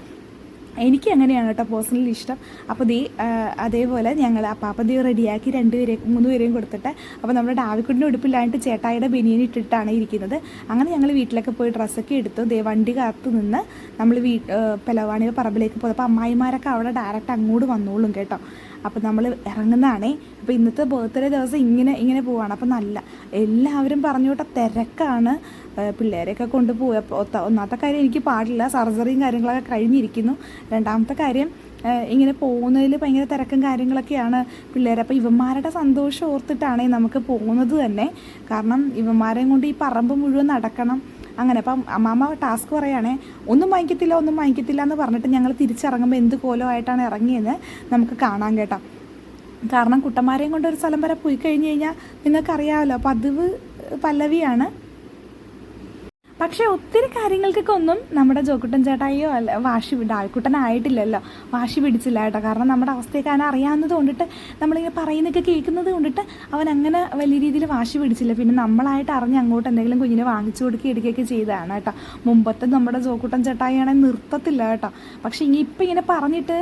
എനിക്ക് അങ്ങനെയാണ് കേട്ടോ പേഴ്സണലി ഇഷ്ടം. അപ്പോൾ ദേ അതേപോലെ ഞങ്ങൾ ആ ദേ റെഡിയാക്കി രണ്ടുപേരെ മൂന്ന് പേരെയും കൊടുത്തിട്ട് അപ്പോൾ നമ്മുടെ ഡാവിക്കുട്ടിന്റെ ഉടുപ്പില്ലായിട്ട് ചേട്ടായിയുടെ ബനിയൻ ഇട്ടിട്ടാണ് ഇരിക്കുന്നത്. അങ്ങനെ ഞങ്ങൾ വീട്ടിലൊക്കെ പോയി ഡ്രസ്സൊക്കെ എടുത്തു. ദേ വണ്ടി കാത്തു നിന്ന് നമ്മൾ വീ പെലവാണിയുടെ പറമ്പിലേക്ക് പോയപ്പോൾ അമ്മായിമാരൊക്കെ അവിടെ ഡയറക്റ്റ് അങ്ങോട്ട് വന്നോളും കേട്ടോ. അപ്പോൾ നമ്മൾ ഇറങ്ങുന്നതാണേ. അപ്പോൾ ഇന്നത്തെ ബർത്ത്ഡേ ദിവസം ഇങ്ങനെ ഇങ്ങനെ പോവാണ്. അപ്പോൾ നല്ല എല്ലാവരും പറഞ്ഞു കേട്ടോ തിരക്കാണ് പിള്ളേരെയൊക്കെ കൊണ്ടുപോയി ഒന്നാമത്തെ കാര്യം എനിക്ക് പാടില്ല. സർജറിയും കാര്യങ്ങളൊക്കെ കഴിഞ്ഞിരിക്കുന്നു. രണ്ടാമത്തെ കാര്യം ഇങ്ങനെ പോകുന്നതിൽ ഭയങ്കര തിരക്കും കാര്യങ്ങളൊക്കെയാണ് പിള്ളേർ അപ്പോൾ ഇവന്മാരുടെ സന്തോഷം ഓർത്തിട്ടാണ് നമുക്ക് പോകുന്നത് തന്നെ. കാരണം ഇവന്മാരെയും കൊണ്ട് ഈ പറമ്പ് മുഴുവൻ നടക്കണം. അങ്ങനെ. അപ്പം അമ്മാമ്മ ടാസ്ക് പറയുകയാണേ ഒന്നും വാങ്ങിക്കത്തില്ല ഒന്നും വാങ്ങിക്കത്തില്ല എന്ന് പറഞ്ഞിട്ട് ഞങ്ങൾ തിരിച്ചിറങ്ങുമ്പോൾ എന്ത് കോലമായിട്ടാണ് ഇറങ്ങിയെന്ന് നമുക്ക് കാണാൻ കേട്ടോ. കാരണം കുട്ടന്മാരെയും കൊണ്ടൊരു സ്ഥലം വരെ പോയി കഴിഞ്ഞ് കഴിഞ്ഞാൽ നിങ്ങൾക്കറിയാമല്ലോ പതിവ് പല്ലവിയാണ്. പക്ഷേ ഒത്തിരി കാര്യങ്ങൾക്കൊക്കെ ഒന്നും നമ്മുടെ ജോക്കുട്ടൻ ചേട്ടായിയോ അല്ല വാശി വിട ആൾക്കുട്ടനായിട്ടില്ലല്ലോ വാശി പിടിച്ചില്ല കേട്ടോ. കാരണം നമ്മുടെ അവസ്ഥയൊക്കെ അവൻ അറിയാവുന്നത് കൊണ്ടിട്ട് നമ്മളിങ്ങനെ പറയുന്നൊക്കെ കേൾക്കുന്നത് കൊണ്ടിട്ട് അവൻ അങ്ങനെ വലിയ രീതിയിൽ വാശി പിടിച്ചില്ല. പിന്നെ നമ്മളായിട്ട് അറിഞ്ഞ് അങ്ങോട്ട് എന്തെങ്കിലും കുഞ്ഞിനെ വാങ്ങിച്ചു കൊടുക്കുക എടുക്കുകയൊക്കെ ചെയ്തതാണ് കേട്ടോ. മുമ്പത്തെ നമ്മുടെ ജോക്കുട്ടൻ ചേട്ടായിയാണെങ്കിൽ നിർത്തത്തില്ല കേട്ടോ. പക്ഷേ ഇനി ഇപ്പം ഇങ്ങനെ പറഞ്ഞിട്ട്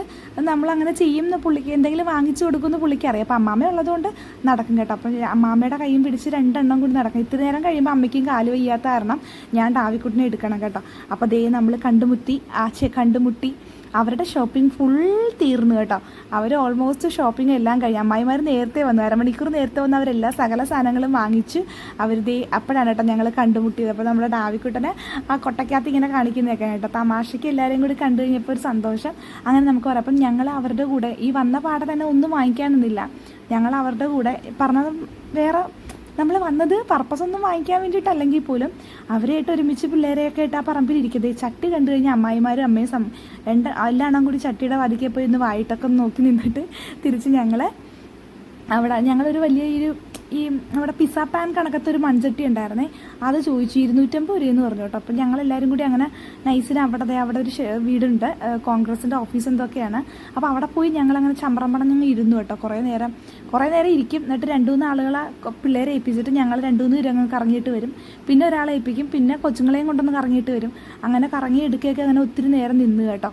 നമ്മളങ്ങനെ ചെയ്യുന്ന പുള്ളിക്ക് എന്തെങ്കിലും വാങ്ങിച്ചു കൊടുക്കുമെന്ന് പുള്ളിക്ക് അറിയാം. അപ്പം അമ്മാമ്മ ഉള്ളതുകൊണ്ട് നടക്കും കേട്ടോ. അപ്പം അമ്മാമ്മയുടെ കൈയും പിടിച്ച് രണ്ടെണ്ണം കൂടി നടക്കും. ഇത്തിരി നേരം കഴിയുമ്പോൾ അമ്മയ്ക്കും കാൽ വയ്യാത്ത കാരണം ഞാൻ ഡാവിക്കുട്ടിനെ എടുക്കണം കേട്ടോ. അപ്പോൾ ദേ നമ്മൾ കണ്ടുമുട്ടി ആ ചെ കണ്ടുമുട്ടി അവരുടെ ഷോപ്പിംഗ് ഫുൾ തീർന്നു കേട്ടോ. അവർ ഓൾമോസ്റ്റ് ഷോപ്പിംഗ് എല്ലാം കഴിഞ്ഞു അമ്മായിമാർ നേരത്തെ വന്നു അരമണിക്കൂർ നേരത്തെ വന്ന് അവരെല്ലാ സകല സാധനങ്ങളും വാങ്ങിച്ച് അവർ ദേ അപ്പോഴാണ് കേട്ടോ ഞങ്ങൾ കണ്ടുമുട്ടിയത്. അപ്പോൾ നമ്മുടെ ഡാവിക്കുട്ടനെ ആ കൊട്ടക്കകത്ത് ഇങ്ങനെ കാണിക്കുന്നതൊക്കെ കേട്ടോ. തമാശയ്ക്ക് എല്ലാവരെയും കൂടി കണ്ടു കഴിഞ്ഞപ്പോൾ ഒരു സന്തോഷം. അങ്ങനെ നമുക്ക് പറയാം. അപ്പം ഞങ്ങൾ അവരുടെ കൂടെ ഈ വന്ന പാടെ തന്നെ ഒന്നും വാങ്ങിക്കാനൊന്നുമില്ല. ഞങ്ങൾ അവരുടെ കൂടെ പറഞ്ഞത് വേറെ നമ്മൾ വന്നത് പർപ്പസ് ഒന്നും വാങ്ങിക്കാൻ വേണ്ടിയിട്ടല്ലെങ്കിൽ പോലും അവരായിട്ട് ഒരുമിച്ച് പിള്ളേരെയൊക്കെ ആയിട്ട് ആ പറമ്പിൽ ഇരിക്കുന്നത്. ചട്ടി കണ്ടു കഴിഞ്ഞാൽ അമ്മായിമാരും അമ്മയും സം രണ്ട് എല്ലാണും കൂടി ചട്ടിയുടെ വതിക്കെ പോയി ഒന്ന് വായിട്ടൊക്കെ നോക്കി നിന്നിട്ട് തിരിച്ച് ഞങ്ങൾ അവിടെ ഞങ്ങളൊരു വലിയ ഒരു ഈ നമ്മുടെ പിസ പാൻ കണക്കത്തെ ഒരു മൺചട്ടി ഉണ്ടായിരുന്നേ അത് ചോദിച്ചു ഇരുന്നൂറ്റമ്പത് രൂപയെന്ന് പറഞ്ഞു കേട്ടോ. അപ്പം ഞങ്ങളെല്ലാവരും കൂടി അങ്ങനെ നൈസിന് അവിടെ അവിടെ ഒരു വീടുണ്ട് കോൺഗ്രസിന്റെ ഓഫീസ് എന്തൊക്കെയാണ്. അപ്പോൾ അവിടെ പോയി ഞങ്ങളങ്ങനെ ചമ്പ്രം പടഞ്ഞങ്ങ് ഇരുന്നു കേട്ടോ. കുറേ നേരം കുറേ നേരം ഇരിക്കും. എന്നിട്ട് രണ്ട് മൂന്ന് ആളുകളെ പിള്ളേരെ ഏൽപ്പിച്ചിട്ട് ഞങ്ങൾ രണ്ട് മൂന്ന് പേര് കറങ്ങിയിട്ട് വരും. പിന്നെ ഒരാളെ ഏൽപ്പിക്കും. പിന്നെ കൊച്ചുങ്ങളെയും കൊണ്ടൊന്ന് കറങ്ങിയിട്ട് വരും. അങ്ങനെ കറങ്ങി എടുക്കുകയൊക്കെ അങ്ങനെ ഒത്തിരി നേരം നിന്ന് കേട്ടോ.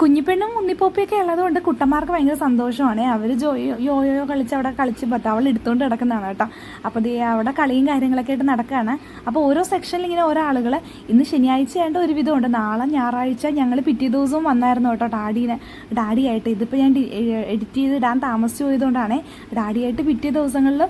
കുഞ്ഞിപ്പെണ്ണും ഉണ്ണിപ്പോപ്പിയൊക്കെ ഉള്ളതുകൊണ്ട് കുട്ടന്മാർക്ക് ഭയങ്കര സന്തോഷമാണ്. അവർ ജോയോ യോയോ കളിച്ച് അവിടെ കളിച്ച് പറ്റും അവൾ എടുത്തുകൊണ്ട് കിടക്കുന്നതാണ് കേട്ടോ. അപ്പോൾ ദേ അവിടെ കളിയും കാര്യങ്ങളൊക്കെ ആയിട്ട് നടക്കുകയാണ് അപ്പോൾ ഓരോ സെക്ഷനിൽ ഇങ്ങനെ ഓരോ ആളുകൾ ഇന്ന് ശനിയാഴ്ച ആയിട്ട് ഒരു വിധമുണ്ട് നാളെ ഞായറാഴ്ച ഞങ്ങൾ പിറ്റേ ദിവസവും വന്നായിരുന്നു കേട്ടോ ഡാഡീനെ. ഡാഡിയായിട്ട് ഇതിപ്പോൾ ഞാൻ എഡിറ്റ് ചെയ്ത് ഇടാൻ താമസിച്ചു പോയതുകൊണ്ടാണ് ഡാഡിയായിട്ട് പിറ്റേ ദിവസങ്ങളിൽ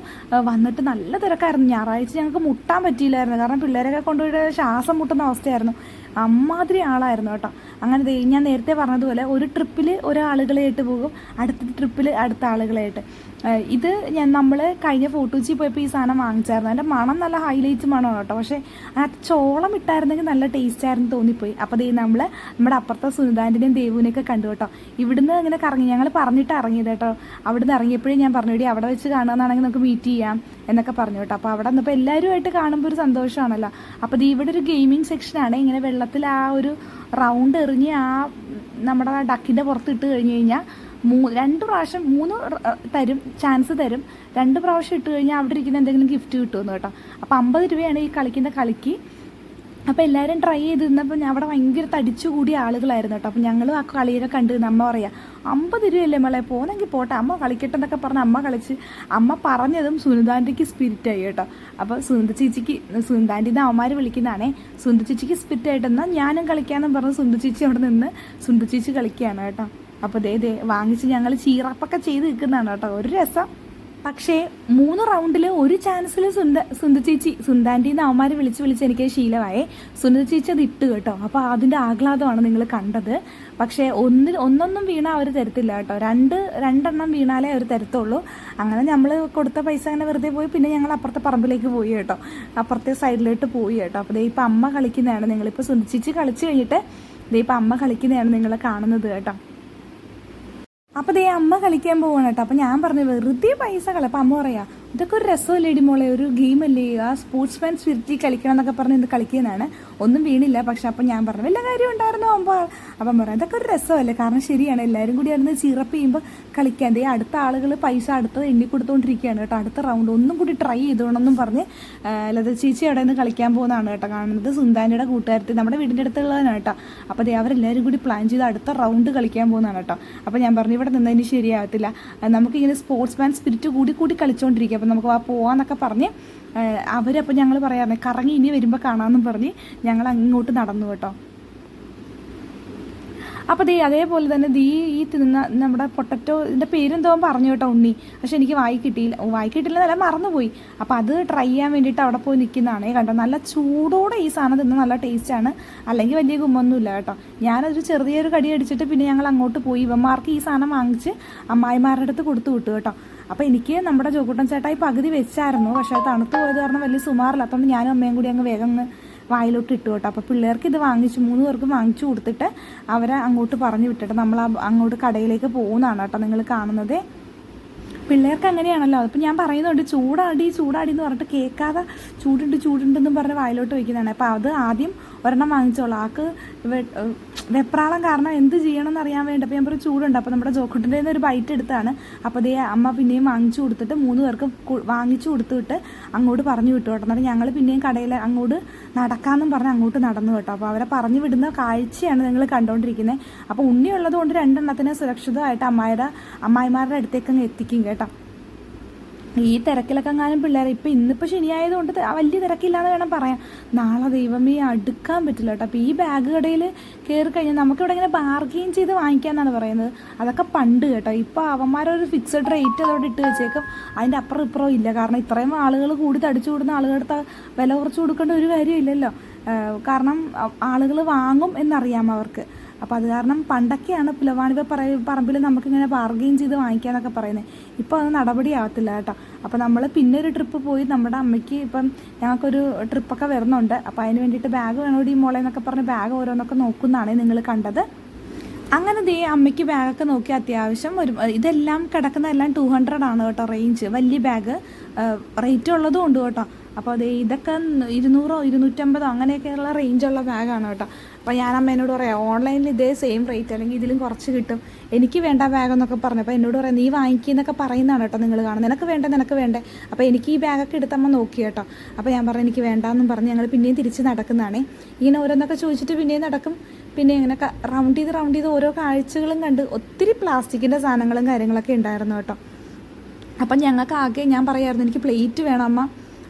വന്നിട്ട് നല്ല തിരക്കായിരുന്നു. ഞായറാഴ്ച ഞങ്ങൾക്ക് മുട്ടാൻ പറ്റിയില്ലായിരുന്നു. കാരണം പിള്ളേരൊക്കെ കൊണ്ടുപോയിട്ട് ശ്വാസം മുട്ടുന്ന അവസ്ഥയായിരുന്നു. അമ്മാതിരി ആളായിരുന്നു കേട്ടോ. അങ്ങനെ ഞാൻ നേരത്തെ പറഞ്ഞതുപോലെ ഒരു ട്രിപ്പിൽ ഒരാളുകളായിട്ട് പോകും അടുത്ത ട്രിപ്പിൽ അടുത്ത ആളുകളായിട്ട് ഇത് ഞാൻ നമ്മൾ കഴിഞ്ഞ ഫോട്ടോച്ചി പോയപ്പോൾ ഈ സാധനം വാങ്ങിച്ചായിരുന്നു. അതിന്റെ മണം നല്ല ഹൈലൈറ്റ് മണമാണ് കേട്ടോ. പക്ഷേ ആ ചോളം ഇട്ടായിരുന്നെങ്കിൽ നല്ല ടേസ്റ്റ് ആയിരുന്നു തോന്നിപ്പോയി. അപ്പോൾ ദേ നമ്മൾ നമ്മുടെ അപ്പുറത്തെ സുനിതാന്റെയും ദേവുവിനെയൊക്കെ കണ്ടു കേട്ടോ. ഇവിടുന്ന് ഇങ്ങനെ കറങ്ങി. ഞങ്ങൾ പറഞ്ഞിട്ട് ഇറങ്ങിയത് കേട്ടോ. അവിടുന്ന് ഇറങ്ങിയപ്പോഴേ ഞാൻ പറഞ്ഞു "എടീ, അവിടെ വെച്ച് കാണുകയെന്നാണെങ്കിൽ നമുക്ക് മീറ്റ് ചെയ്യാം എന്നൊക്കെ പറഞ്ഞു കേട്ടോ. അപ്പോൾ അവിടെ നിന്നപ്പോൾ എല്ലാവരുമായിട്ട് കാണുമ്പോൾ ഒരു സന്തോഷമാണല്ലോ. അപ്പോൾ ഇത് ഇവിടെ ഒരു ഗെയിമിംഗ് സെക്ഷനാണ് ഇങ്ങനെ വെള്ളത്തിൽ ആ ഒരു റൗണ്ട് എറിഞ്ഞ് ആ നമ്മുടെ ഡക്കിന്റെ പുറത്തിട്ട് കഴിഞ്ഞ് കഴിഞ്ഞാൽ മൂ രണ്ട് പ്രാവശ്യം മൂന്ന് തരും ചാൻസ് തരും. രണ്ട് പ്രാവശ്യം ഇട്ട് കഴിഞ്ഞാൽ അവിടെ ഇരിക്കുന്ന എന്തെങ്കിലും ഗിഫ്റ്റ് കിട്ടുമെന്ന് കേട്ടോ. അപ്പോൾ അമ്പത് രൂപയാണ് ഈ കളിക്കുന്ന കളിക്ക്. അപ്പോൾ എല്ലാവരും ട്രൈ ചെയ്ത് നിന്നപ്പോൾ ഞാൻ അവിടെ ഭയങ്കര തടിച്ചു കൂടിയ ആളുകളായിരുന്നു കേട്ടോ. അപ്പോൾ ഞങ്ങളും ആ കളിയൊക്കെ കണ്ട് അമ്മ പറയാം അമ്പത് രൂപയല്ലേ മോളെ പോന്നെങ്കിൽ പോട്ടെ. അമ്മ കളിക്കട്ടെ എന്നൊക്കെ പറഞ്ഞ് അമ്മ കളിച്ച് അമ്മ പറഞ്ഞതും സുനിതാന്റെക്ക് സ്പിരിറ്റായി കേട്ടോ. അപ്പോൾ സുനിത ചേച്ചിക്ക് സുനിതാന്റെ നിന്ന് അവന്മാർ വിളിക്കുന്നതാണേ സുനിത ചേച്ചിക്ക് സ്പിരിറ്റായിട്ട് എന്നാൽ ഞാനും കളിക്കാമെന്നും പറഞ്ഞ് സുനിത ചേച്ചി അവിടെ നിന്ന് സുനിത ചേച്ചി കളിക്കുകയാണ് കേട്ടോ. അപ്പോൾ ദേ ദേ വാങ്ങിച്ച് ഞങ്ങൾ ചീറപ്പൊക്കെ ചെയ്ത് നിൽക്കുന്നതാണ് കേട്ടോ. ഒരു രസം. പക്ഷേ മൂന്ന് റൗണ്ടിൽ ഒരു ചാൻസിൽ സുന്ദ സുന്ദ ചേച്ചി സുന്ദാന്റിന്ന് അവന്മാരെ വിളിച്ച് വിളിച്ച് എനിക്ക് ശീലമായേ. സുന്ദ ചേച്ചി അത് ഇട്ട് കേട്ടോ. അപ്പോൾ അതിന്റെ ആഹ്ലാദമാണ് നിങ്ങൾ കണ്ടത്. പക്ഷേ ഒന്നിൽ ഒന്നൊന്നും വീണ അവർ തരത്തില്ല കേട്ടോ. രണ്ട് രണ്ടെണ്ണം വീണാലേ അവർ തരത്തുള്ളൂ. അങ്ങനെ നമ്മൾ കൊടുത്ത പൈസ അങ്ങനെ വെറുതെ പോയി പിന്നെ ഞങ്ങൾ അപ്പുറത്തെ പറമ്പിലേക്ക് പോയി കേട്ടോ. അപ്പുറത്തെ സൈഡിലോട്ട് പോയി കേട്ടോ. അപ്പോൾ ദേ ഇപ്പം അമ്മ കളിക്കുന്നതാണ് നിങ്ങളിപ്പോൾ സുന്ദ ചേച്ചി കളിച്ച് കഴിഞ്ഞിട്ട് ഇതേ ഇപ്പം അമ്മ കളിക്കുന്നതാണ് നിങ്ങൾ കാണുന്നത് കേട്ടോ. അപ്പോൾ ദേ അമ്മ കളിക്കാൻ പോവാണ് കേട്ടോ. അപ്പോൾ ഞാൻ പറഞ്ഞു വെറുതെ പൈസ കള അപ്പോൾ അമ്മ പറയാ ഇതൊക്കെ ഒരു രസമല്ലേടി മോളെ? ഒരു ഗെയിം അല്ലേ ആ സ്പോർട്സ്മാൻ സ്പിരിറ്റിൽ കളിക്കണം എന്നൊക്കെ പറഞ്ഞ് ഇത് കളിക്കുന്നതാണ്. ഒന്നും വീണില്ല പക്ഷെ അപ്പം ഞാൻ പറഞ്ഞു വല്ല കാര്യം ഉണ്ടായിരുന്നു? അപ്പോൾ അപ്പം പറഞ്ഞു ഇതൊക്കെ ഒരു രസമല്ലേ? കാരണം ശരിയാണ് എല്ലാവരും കൂടി ആയിരുന്നു ചിറപ്പ് ചെയ്യുമ്പോൾ കളിക്കാൻ. ദേ അടുത്ത ആളുകൾ പൈസ അടുത്തത് എണ്ണി കൊടുത്തുകൊണ്ടിരിക്കുകയാണ് കേട്ടോ. അടുത്ത റൗണ്ട് ഒന്നും കൂടി ട്രൈ ചെയ്തോണമെന്നും പറഞ്ഞ് ലത ചേച്ചി അവിടെ നിന്ന് കളിക്കാൻ പോകുന്നതാണ് കേട്ടോ കാണുന്നത്. സുന്ദാനിയുടെ കൂട്ടുകാരത്തിൽ നമ്മുടെ വീടിന്റെ അടുത്തുള്ളതാണ് കേട്ടോ. അപ്പോൾ ദേ അവരെല്ലാവരും കൂടി പ്ലാൻ ചെയ്ത് അടുത്ത റൗണ്ട് കളിക്കാൻ പോകുന്നതാണ് കേട്ടോ. അപ്പോൾ ഞാൻ പറഞ്ഞു ഇവിടെ നിന്നതിന് ശരിയാവത്തില്ല. നമുക്കിങ്ങനെ സ്പോർട്സ് മാൻ സ്പിരിറ്റ് കൂടി കൂടി കളിച്ചുകൊണ്ടിരിക്കുക അപ്പോൾ നമുക്ക് ആ പോവാന്നൊക്കെ പറഞ്ഞ് അവരപ്പോൾ ഞങ്ങൾ പറയാറുണ്ട് കറങ്ങി ഇനി വരുമ്പോൾ കാണാമെന്നും പറഞ്ഞ് ഞങ്ങൾ അങ്ങോട്ട് നടന്നു കേട്ടോ. അപ്പോൾ ദേ അതേപോലെ തന്നെ ദീ ഈ തിന്ന നമ്മുടെ പൊട്ടറ്റോ ഇതിന്റെ പേരെന്തോ പറഞ്ഞു കേട്ടോ ഉണ്ണി. പക്ഷെ എനിക്ക് വായി കിട്ടിയില്ല വായി കിട്ടിയില്ല നല്ല മറന്നുപോയി. അപ്പോൾ അത് ട്രൈ ചെയ്യാൻ വേണ്ടിയിട്ട് അവിടെ പോയി നിൽക്കുന്നതാണ് കണ്ടോ. നല്ല ചൂടോടെ ഈ സാധനം തിന്ന നല്ല ടേസ്റ്റാണ് അല്ലെങ്കിൽ വലിയ ഗുമ്മൊന്നുമില്ല കേട്ടോ. ഞാനൊരു ചെറിയൊരു കടി അടിച്ചിട്ട് പിന്നെ ഞങ്ങൾ അങ്ങോട്ട് പോയി. ഇവന്മാർക്ക് ഈ സാധനം വാങ്ങിച്ച് അമ്മായിമാരുടെ അടുത്ത് കൊടുത്തു വിട്ടു കേട്ടോ. അപ്പോൾ എനിക്ക് നമ്മുടെ ജോക്കുട്ടൻ ചേട്ടായി പകുതി വെച്ചായിരുന്നു. പക്ഷേ തണുത്ത് പോയത് കാരണം വലിയ സുമാറില്ല. അപ്പം ഞാനും അമ്മയും കൂടി അങ്ങ് വേഗം വായിലോട്ട് ഇട്ടു കേട്ടോ. അപ്പോൾ പിള്ളേർക്ക് ഇത് വാങ്ങിച്ചു മൂന്ന് പേർക്ക് വാങ്ങിച്ചു കൊടുത്തിട്ട് അവരെ അങ്ങോട്ട് പറഞ്ഞു വിട്ടിട്ട് നമ്മൾ അങ്ങോട്ട് കടയിലേക്ക് പോകുന്നതാണ് കേട്ടോ നിങ്ങൾ കാണുന്നത്. പിള്ളേർക്ക് അങ്ങനെയാണല്ലോ. അപ്പം ഞാൻ പറയുന്നുണ്ട് ചൂടാടി ചൂടാടി എന്ന് പറഞ്ഞിട്ട് കേൾക്കാതെ ചൂടുണ്ട് ചൂടുണ്ടെന്നും പറഞ്ഞ് വായിലോട്ട് വയ്ക്കുന്നതാണ്. അപ്പോൾ അത് ആദ്യം ഒരെണ്ണം വാങ്ങിച്ചോളാം. ഏഹ് വെപ്രാളം കാരണം എന്ത് ചെയ്യണം എന്ന് അറിയാൻ വേണ്ടി. അപ്പോൾ ഞാൻ പറയും ചൂടുണ്ട്. അപ്പോൾ നമ്മുടെ ജോക്കുട്ടിന്റെ ഒരു ബൈറ്റ് എടുത്താണ്. അപ്പോൾ അതേ അമ്മ പിന്നെയും വാങ്ങിച്ചു കൊടുത്തിട്ട് മൂന്ന് പേർക്ക് വാങ്ങിച്ചു കൊടുത്തിട്ട് അങ്ങോട്ട് പറഞ്ഞു വിട്ടു കേട്ടോ. എന്നിട്ട് ഞങ്ങൾ പിന്നെയും കടയിൽ അങ്ങോട്ട് നടക്കാമെന്നും പറഞ്ഞ് അങ്ങോട്ട് നടന്നു കേട്ടോ. അപ്പോൾ അവരെ പറഞ്ഞു വിടുന്ന കാഴ്ചയാണ് നിങ്ങൾ കണ്ടുകൊണ്ടിരിക്കുന്നത് അപ്പോൾ ഉണ്ണിയുള്ളത് കൊണ്ട് രണ്ടെണ്ണത്തിനെ സുരക്ഷിതമായിട്ട് അമ്മായിയുടെ അമ്മായിമാരുടെ അടുത്തേക്ക് അങ്ങ് എത്തിക്കും കേട്ടോ. ഈ തിരക്കിലൊക്കെ എങ്ങാനും പിള്ളേരെ ഇപ്പം ഇന്നിപ്പോൾ ശനിയായതുകൊണ്ട് വലിയ തിരക്കില്ലാന്ന് വേണം പറയാം നാളെ ദൈവമേ അടുക്കാൻ പറ്റില്ല കേട്ടോ. അപ്പോൾ ഈ ബാഗ് കടയിൽ കയറി കഴിഞ്ഞാൽ നമുക്കിവിടെ ഇങ്ങനെ ബാർഗെയിൻ ചെയ്ത് വാങ്ങിക്കാന്നാണ് പറയുന്നത്. അതൊക്കെ പണ്ട് കേട്ടോ. ഇപ്പോൾ അവന്മാരൊരു ഫിക്സഡ് റേറ്റ് അതോടെ ഇട്ട് വെച്ചേക്കും. അതിന്റെ അപ്പുറം ഇപ്പുറം ഇല്ല. കാരണം ഇത്രയും ആളുകൾ കൂടി തടിച്ചു കൂടുന്ന ആളുകളുടെ വില കുറച്ച് കൊടുക്കേണ്ട ഒരു കാര്യമില്ലല്ലോ. കാരണം ആളുകൾ വാങ്ങും എന്നറിയാം അവർക്ക്. അപ്പോൾ അത് കാരണം പണ്ടൊക്കെയാണ് പുലവാണിവ പറയ പറമ്പിൽ നമുക്കിങ്ങനെ ബാർഗെയിൻ ചെയ്ത് വാങ്ങിക്കാന്നൊക്കെ പറയുന്നത് ഇപ്പോൾ അത് നടപടിയാവത്തില്ല കേട്ടോ. അപ്പോൾ നമ്മൾ പിന്നെ ഒരു ട്രിപ്പ് പോയി നമ്മുടെ അമ്മയ്ക്ക് ഇപ്പം ഞങ്ങൾക്കൊരു ട്രിപ്പൊക്കെ വരുന്നുണ്ട്. അപ്പോൾ അതിന് വേണ്ടിയിട്ട് ബാഗ് വേണോടി മോളെ എന്നൊക്കെ പറഞ്ഞ് ബാഗ് ഓരോന്നൊക്കെ നോക്കുന്നതാണ് നിങ്ങൾ കണ്ടത്. അങ്ങനെ ദേ അമ്മയ്ക്ക് ബാഗൊക്കെ നോക്കി അത്യാവശ്യം ഒരു ഇതെല്ലാം കിടക്കുന്നതെല്ലാം ടു ഹൺഡ്രഡ് ആണ് കേട്ടോ റേഞ്ച് വലിയ ബാഗ് റേറ്റ് ഉള്ളതും ഉണ്ട് കേട്ടോ. അപ്പോൾ ദേ ഇതൊക്കെ ഇരുന്നൂറോ ഇരുന്നൂറ്റമ്പതോ അങ്ങനെയൊക്കെയുള്ള റേഞ്ചുള്ള ബാഗാണ് കേട്ടോ. അപ്പോൾ ഞാൻ അമ്മേനോട് പറയാം ഓൺലൈനിൽ ഇതേ സെയിം റേറ്റ് അല്ലെങ്കിൽ ഇതിലും കുറച്ച് കിട്ടും. എനിക്ക് വേണ്ട ബാഗ് എന്നൊക്കെ പറഞ്ഞു അപ്പോൾ എന്നോട് പറയാം നീ വാങ്ങിക്കുന്നൊക്കെ പറയുന്നതാണ് കേട്ടോ നിങ്ങൾ കാണുന്നത്. നിനക്ക് വേണ്ട നിനക്ക് വേണ്ടേ. അപ്പോൾ എനിക്ക് ഈ ബാഗൊക്കെ എടുത്തമ്മ നോക്കി കേട്ടോ. അപ്പോൾ ഞാൻ പറഞ്ഞു എനിക്ക് വേണ്ടാന്നും പറഞ്ഞ് ഞങ്ങൾ പിന്നെയും തിരിച്ച് നടക്കുന്നതാണേ. ഇങ്ങനെ ഓരോന്നൊക്കെ ചോദിച്ചിട്ട് പിന്നെയും നടക്കും. പിന്നെ ഇങ്ങനെ റൗണ്ട് ചെയ്ത് റൗണ്ട് ചെയ്ത് ഓരോ കാഴ്ചകളും കണ്ട് ഒത്തിരി പ്ലാസ്റ്റിക്കിന്റെ സാധനങ്ങളും കാര്യങ്ങളൊക്കെ ഉണ്ടായിരുന്നു കേട്ടോ. അപ്പം ഞങ്ങൾക്ക് ആകെ ഞാൻ പറയായിരുന്നു എനിക്ക് പ്ലേറ്റ് വേണം അമ്മ.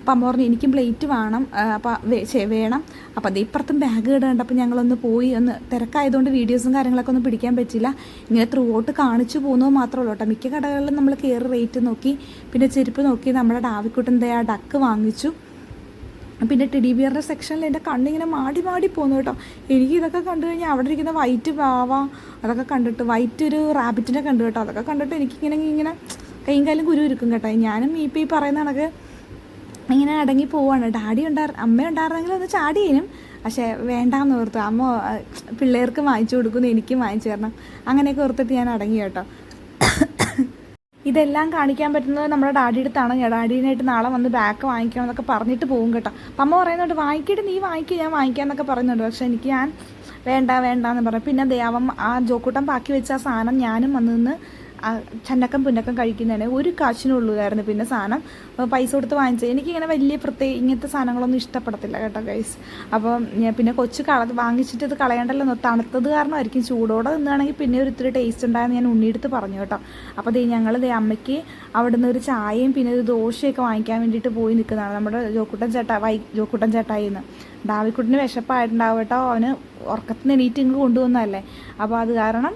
അപ്പം അമ്മ പറഞ്ഞു എനിക്കും പ്ലേറ്റ് വേണം അപ്പം വേണം. അപ്പം അത് ഇപ്പുറത്തും ബാഗ് ഇടേണ്ടപ്പോൾ ഞങ്ങളൊന്ന് പോയി ഒന്ന് തിരക്കായതുകൊണ്ട് വീഡിയോസും കാര്യങ്ങളൊക്കെ ഒന്നും പിടിക്കാൻ പറ്റില്ല ഇങ്ങനെ ത്രൂ ഔട്ട് കാണിച്ചു പോകുന്നത് മാത്രമേ ഉള്ളൂ കേട്ടോ. മിക്ക കടകളിലും നമ്മൾ കയറി റേറ്റ് നോക്കി പിന്നെ ചെരുപ്പ് നോക്കി നമ്മുടെ ഡാവിക്കുട്ടന്റെ ആ ഡക്ക് വാങ്ങിച്ചു. പിന്നെ ടെഡി ബിയറിന്റെ സെക്ഷനിൽ എന്റെ കണ്ണിങ്ങനെ മാടി മാടി പോകുന്നു കേട്ടോ. എനിക്ക് ഇതൊക്കെ കണ്ടു കഴിഞ്ഞാൽ അവിടെ ഇരിക്കുന്ന വൈറ്റ് പാവ അതൊക്കെ കണ്ടിട്ട് വൈറ്റ് ഒരു റാബിറ്റിനെ കണ്ടു കേട്ടോ. അതൊക്കെ കണ്ടിട്ട് എനിക്കിങ്ങനെ ഇങ്ങനെ കൈയും കാലും കുരു ഇരിക്കും കേട്ടോ. ഞാനും ഇപ്പം ഈ പറയുന്ന കണക്ക് ഇങ്ങനെ അടങ്ങി പോവാണ്. ഡാഡി ഉണ്ടാർ അമ്മ ഉണ്ടായിരുന്നെങ്കിൽ ഒന്ന് ചാടിയേനും പക്ഷേ വേണ്ടാന്ന് ഓർത്തു. അമ്മ പിള്ളേർക്ക് വാങ്ങിച്ചു കൊടുക്കുന്നു എനിക്കും വാങ്ങിച്ചു തരണം. അങ്ങനെയൊക്കെ ഓർത്തിട്ട് ഞാൻ അടങ്ങി കേട്ടോ. ഇതെല്ലാം കാണിക്കാൻ പറ്റുന്നത് നമ്മുടെ ഡാഡിയുടെ അടുത്താണ്. ഡാഡീനായിട്ട് നാളെ വന്ന് ബാക്ക് വാങ്ങിക്കണം എന്നൊക്കെ പറഞ്ഞിട്ട് പോകും കേട്ടോ. അപ്പം അമ്മ പറയുന്നുണ്ട് വാങ്ങിക്കിട്ട് നീ വാങ്ങിക്കുക ഞാൻ വാങ്ങിക്കാന്നൊക്കെ പറയുന്നുണ്ട്. പക്ഷെ എനിക്ക് ഞാൻ വേണ്ട വേണ്ട എന്ന് പറഞ്ഞു. പിന്നെ ദേവം ആ ജോക്കൂട്ടം ബാക്കി വെച്ച ആ സാധനം ഞാനും വന്ന് നിന്ന് ചന്നക്കം പുന്നക്കം കഴിക്കുന്നതാണ്. ഒരു കാശിനുള്ളൂതായിരുന്നു പിന്നെ സാധനം. പൈസ കൊടുത്ത് വാങ്ങിച്ചത്. എനിക്കിങ്ങനെ വലിയ പ്രത്യേക ഇങ്ങനത്തെ സാധനങ്ങളൊന്നും ഇഷ്ടപ്പെടത്തില്ല കേട്ടോ ഗൈസ് അപ്പോൾ പിന്നെ കൊച്ചു കള വാങ്ങിച്ചിട്ട് ഇത് കളയണ്ടല്ലോ തണുത്തത് കാരണമായിരിക്കും. ചൂടോടെ നിന്നാണെങ്കിൽ പിന്നെ ഒരു ഇത്തിരി ടേസ്റ്റ് ഉണ്ടായെന്ന് ഞാൻ ഉണ്ണിയെടുത്ത് പറഞ്ഞു കേട്ടോ. അപ്പോൾ ദേ ഞങ്ങൾ ദേ അമ്മയ്ക്ക് അവിടുന്ന് ഒരു ചായയും പിന്നെ ഒരു ദോശയൊക്കെ വാങ്ങിക്കാൻ വേണ്ടിയിട്ട് പോയി നിൽക്കുന്നതാണ് നമ്മുടെ ജോക്കുട്ടൻ ചേട്ടാ വൈ ജോക്കുട്ടൻ ചേട്ടായിന്ന്. ഡാവിക്കുട്ടിന് വിശപ്പായിട്ടുണ്ടാവും കേട്ടോ. അവന് ഉറക്കത്തിന് എണീറ്റ് ഇങ്ങ് കൊണ്ടുവന്നതല്ലേ. അപ്പോൾ അത് കാരണം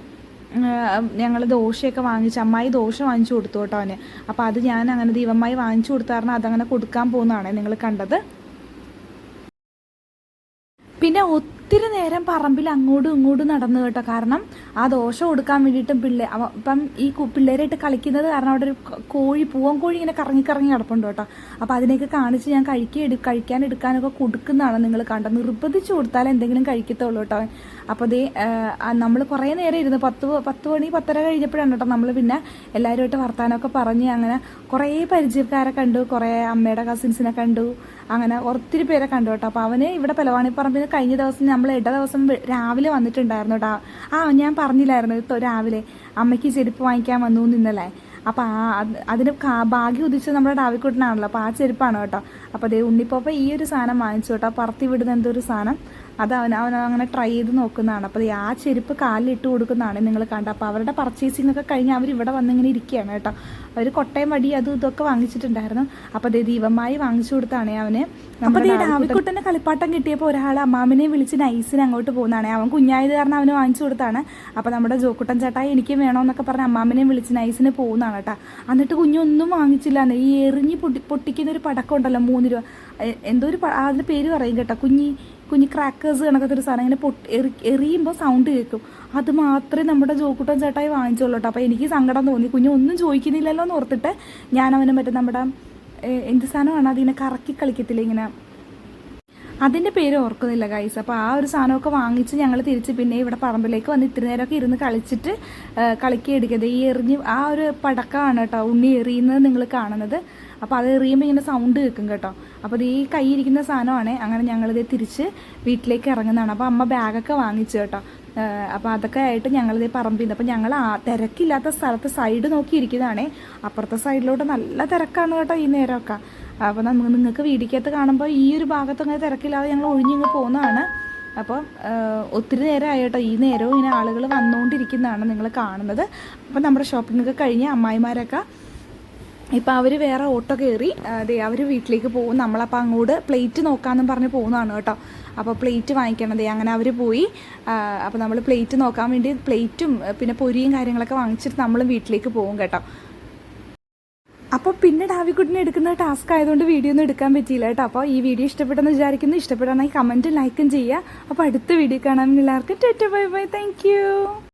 ഞങ്ങൾ ദോശയൊക്കെ വാങ്ങിച്ച് അമ്മായി ദോശ വാങ്ങിച്ചു കൊടുത്തു കേട്ടോ അവന്. അപ്പോൾ അത് ഞാൻ അങ്ങനെ ദീപമായി വാങ്ങിച്ചു കൊടുത്താറിന് അതങ്ങനെ കൊടുക്കാൻ പോകുന്നതാണ് നിങ്ങൾ കണ്ടത്. പിന്നെ ഒത്തിരി നേരം പറമ്പിൽ അങ്ങോട്ടും ഇങ്ങോട്ടും നടന്നു കേട്ടോ. കാരണം ആ ദോശ കൊടുക്കാൻ വേണ്ടിയിട്ടും പിള്ളേ അപ്പം ഈ പിള്ളേരായിട്ട് കളിക്കുന്നത് കാരണം അവിടെ ഒരു കോഴി പൂവൻ കോഴി ഇങ്ങനെ കറങ്ങി കറങ്ങി കിടപ്പുണ്ട് കേട്ടോ. അപ്പോൾ അതിനെയൊക്കെ കാണിച്ച് ഞാൻ കഴിക്കുക കഴിക്കാൻ എടുക്കാനൊക്കെ കൊടുക്കുന്നതാണ് നിങ്ങൾ കണ്ടത് നിർബന്ധിച്ച് കൊടുത്താൽ എന്തെങ്കിലും കഴിക്കത്തുള്ളൂ കേട്ടോ. അപ്പോൾ അതേ നമ്മൾ കുറേ നേരം ഇരുന്ന് പത്ത് പത്ത് മണി പത്തര കഴിഞ്ഞപ്പോഴാണ് കേട്ടോ നമ്മൾ പിന്നെ എല്ലാവരുമായിട്ട് വർത്താനമൊക്കെ പറഞ്ഞ് അങ്ങനെ കുറേ പരിചയക്കാരെ കണ്ടു കുറേ അമ്മയുടെ കസിൻസിനെ കണ്ടു. അങ്ങനെ ഒത്തിരി പേരെ കണ്ടു കേട്ടോ. അപ്പോൾ അവന് ഇവിടെ പലവാണിപ്പറമ്പിന് കഴിഞ്ഞ ദിവസം നമ്മൾ ഇട ദിവസം രാവിലെ വന്നിട്ടുണ്ടായിരുന്നു കേട്ടോ ആ ഞാൻ പറഞ്ഞില്ലായിരുന്നു രാവിലെ. അമ്മയ്ക്ക് ചെരുപ്പ് വാങ്ങിക്കാൻ വന്നു ഇന്നലെ അപ്പോൾ ആ അത് അതിന് ഭാഗ്യം ഉദിച്ചത് നമ്മുടെ ഡാവിക്കുട്ടനാണല്ലോ. അപ്പോൾ ആ ചെരുപ്പാണ് കേട്ടോ. അപ്പോൾ അതേ ഉണ്ണിപ്പോപ്പ ഈ ഒരു സാധനം വാങ്ങിച്ചു കേട്ടോ. പറത്തി വിടുന്ന എന്തോ ഒരു സാധനം. അത് അവൻ അവൻ അങ്ങനെ ട്രൈ ചെയ്ത് നോക്കുന്നതാണ്. അപ്പോൾ ആ ചെരുപ്പ് കാലിലിട്ട് കൊടുക്കുന്നതാണ് നിങ്ങൾ കണ്ട അപ്പോൾ അവരുടെ പർച്ചേസിംഗ് ഒക്കെ കഴിഞ്ഞ് അവർ ഇവിടെ വന്നിങ്ങനെ ഇരിക്കുകയാണ് കേട്ടോ. അവർ കൊട്ടയം വടി അതും ഇതൊക്കെ വാങ്ങിച്ചിട്ടുണ്ടായിരുന്നു. അപ്പോൾ അതേ ദീപമായി വാങ്ങിച്ചു കൊടുത്താണ് അവന്. അപ്പോൾ ഡാവിക്കുട്ടന്റെ കളിപ്പാട്ടം കിട്ടിയപ്പോൾ ഒരാൾ അമ്മാമിനെ വിളിച്ച് നൈസിന് അങ്ങോട്ട് പോകുന്നതാണ്. അവൻ കുഞ്ഞായത് കാരണം അവന് വാങ്ങിച്ചു കൊടുത്താണ്. അപ്പോൾ നമ്മുടെ ജോക്കുട്ടൻ ചേട്ടായി എനിക്ക് വേണമെന്നൊക്കെ പറഞ്ഞ് അമ്മാമിനെ വിളിച്ച് നൈസിന് പോകുന്നതാണ് കേട്ടോ. എന്നിട്ട് കുഞ്ഞൊന്നും വാങ്ങിച്ചില്ല. ഈ എറിഞ്ഞ് പൊട്ടി പൊട്ടിക്കുന്ന ഒരു പടക്കം ഉണ്ടല്ലോ മൂന്ന് രൂപ. എന്തോ ഒരു അതിന്റെ പേര് പറയും കേട്ടോ. കുഞ്ഞി കുഞ്ഞി ക്രാക്കേഴ്സ് കണക്കത്തെ ഒരു സാധനം ഇങ്ങനെ പൊട്ടി എറി എറിയുമ്പോൾ സൗണ്ട് കേൾക്കും. അത് മാത്രമേ നമ്മുടെ ജോക്കുട്ടൻ ചേട്ടായി വാങ്ങിച്ചുള്ളൂ കേട്ടോ അപ്പോൾ എനിക്ക് സങ്കടം തോന്നി. കുഞ്ഞ് ഒന്നും ചോദിക്കുന്നില്ലല്ലോ എന്ന് ഓർത്തിട്ട് ഞാൻ അവനെ മറ്റേ നമ്മുടെ എന്ത് സാധനമാണ് അതിങ്ങനെ കറക്കി കളിക്കത്തില്ല ഇങ്ങനെ? അതിന്റെ പേര് ഓർക്കുന്നില്ല ഗൈസ് അപ്പോൾ ആ ഒരു സാധനമൊക്കെ വാങ്ങിച്ച് ഞങ്ങൾ തിരിച്ച് പിന്നെ ഇവിടെ പറമ്പിലേക്ക് വന്ന് ഇത്തിരി നേരമൊക്കെ ഇരുന്ന് കളിച്ചിട്ട് കളിക്കുക ഈ എറിഞ്ഞ് ആ ഒരു പടക്കമാണ് കേട്ടോ ഉണ്ണി എറിയുന്നത് നിങ്ങൾ കാണുന്നത്. അപ്പോൾ അത് എറിയുമ്പോൾ ഇങ്ങനെ സൗണ്ട് കേൾക്കും കേട്ടോ. അപ്പോൾ ഇത് ഈ കൈയിരിക്കുന്ന സാധനമാണ്. അങ്ങനെ ഞങ്ങളിത് തിരിച്ച് വീട്ടിലേക്ക് ഇറങ്ങുന്നതാണ്. അപ്പോൾ അമ്മ ബാഗൊക്കെ വാങ്ങിച്ചു കേട്ടോ. അപ്പോൾ അതൊക്കെ ആയിട്ട് ഞങ്ങളിത് പറമ്പിൽ നിന്ന് അപ്പോൾ ഞങ്ങൾ ആ തിരക്കില്ലാത്ത സ്ഥലത്ത് സൈഡ് നോക്കിയിരിക്കുന്നതാണേ. അപ്പുറത്തെ സൈഡിലോട്ട് നല്ല തിരക്കാണ് കേട്ടോ ഈ നേരമൊക്കെ. അപ്പോൾ നമുക്ക് നിങ്ങൾക്ക് വീടിക്കകത്ത് കാണുമ്പോൾ ഈ ഒരു ഭാഗത്ത് അങ്ങനെ തിരക്കില്ലാതെ ഞങ്ങൾ ഒഴിഞ്ഞിങ്ങ് പോകുന്നതാണ് അപ്പോൾ ഒത്തിരി നേരമായി കേട്ടോ. ഈ നേരവും ഇങ്ങനെ ആളുകൾ വന്നുകൊണ്ടിരിക്കുന്നതാണ് നിങ്ങൾ കാണുന്നത്. അപ്പോൾ നമ്മുടെ ഷോപ്പിംഗ് ഒക്കെ കഴിഞ്ഞ് അമ്മായിമാരൊക്കെ ഇപ്പം അവർ വേറെ ഓട്ടോ കയറി അതെ അവർ വീട്ടിലേക്ക് പോകും. നമ്മളപ്പോൾ അങ്ങോട്ട് പ്ലേറ്റ് നോക്കാമെന്നും പറഞ്ഞ് പോകുന്നതാണ് കേട്ടോ. അപ്പോൾ പ്ലേറ്റ് വാങ്ങിക്കണതേ അങ്ങനെ അവർ പോയി. അപ്പോൾ നമ്മൾ പ്ലേറ്റ് നോക്കാൻ വേണ്ടി പ്ലേറ്റും പിന്നെ പൊരിയും കാര്യങ്ങളൊക്കെ വാങ്ങിച്ചിട്ട് നമ്മളും വീട്ടിലേക്ക് പോകും കേട്ടോ. അപ്പോൾ പിന്നെ ഡാവിക്കുട്ടിനെ എടുക്കുന്ന ടാസ്ക് ആയതുകൊണ്ട് വീഡിയോ ഒന്നും എടുക്കാൻ പറ്റിയില്ല കേട്ടോ. അപ്പോൾ ഈ വീഡിയോ ഇഷ്ടപ്പെട്ടെന്ന് വിചാരിക്കുന്നു. ഇഷ്ടപ്പെടാണെങ്കിൽ കമന്റും ലൈക്കും ചെയ്യുക. അപ്പോൾ അടുത്ത വീഡിയോ കാണാൻ എല്ലാവർക്കും. ടെറ്റ ബൈ ബൈ താങ്ക്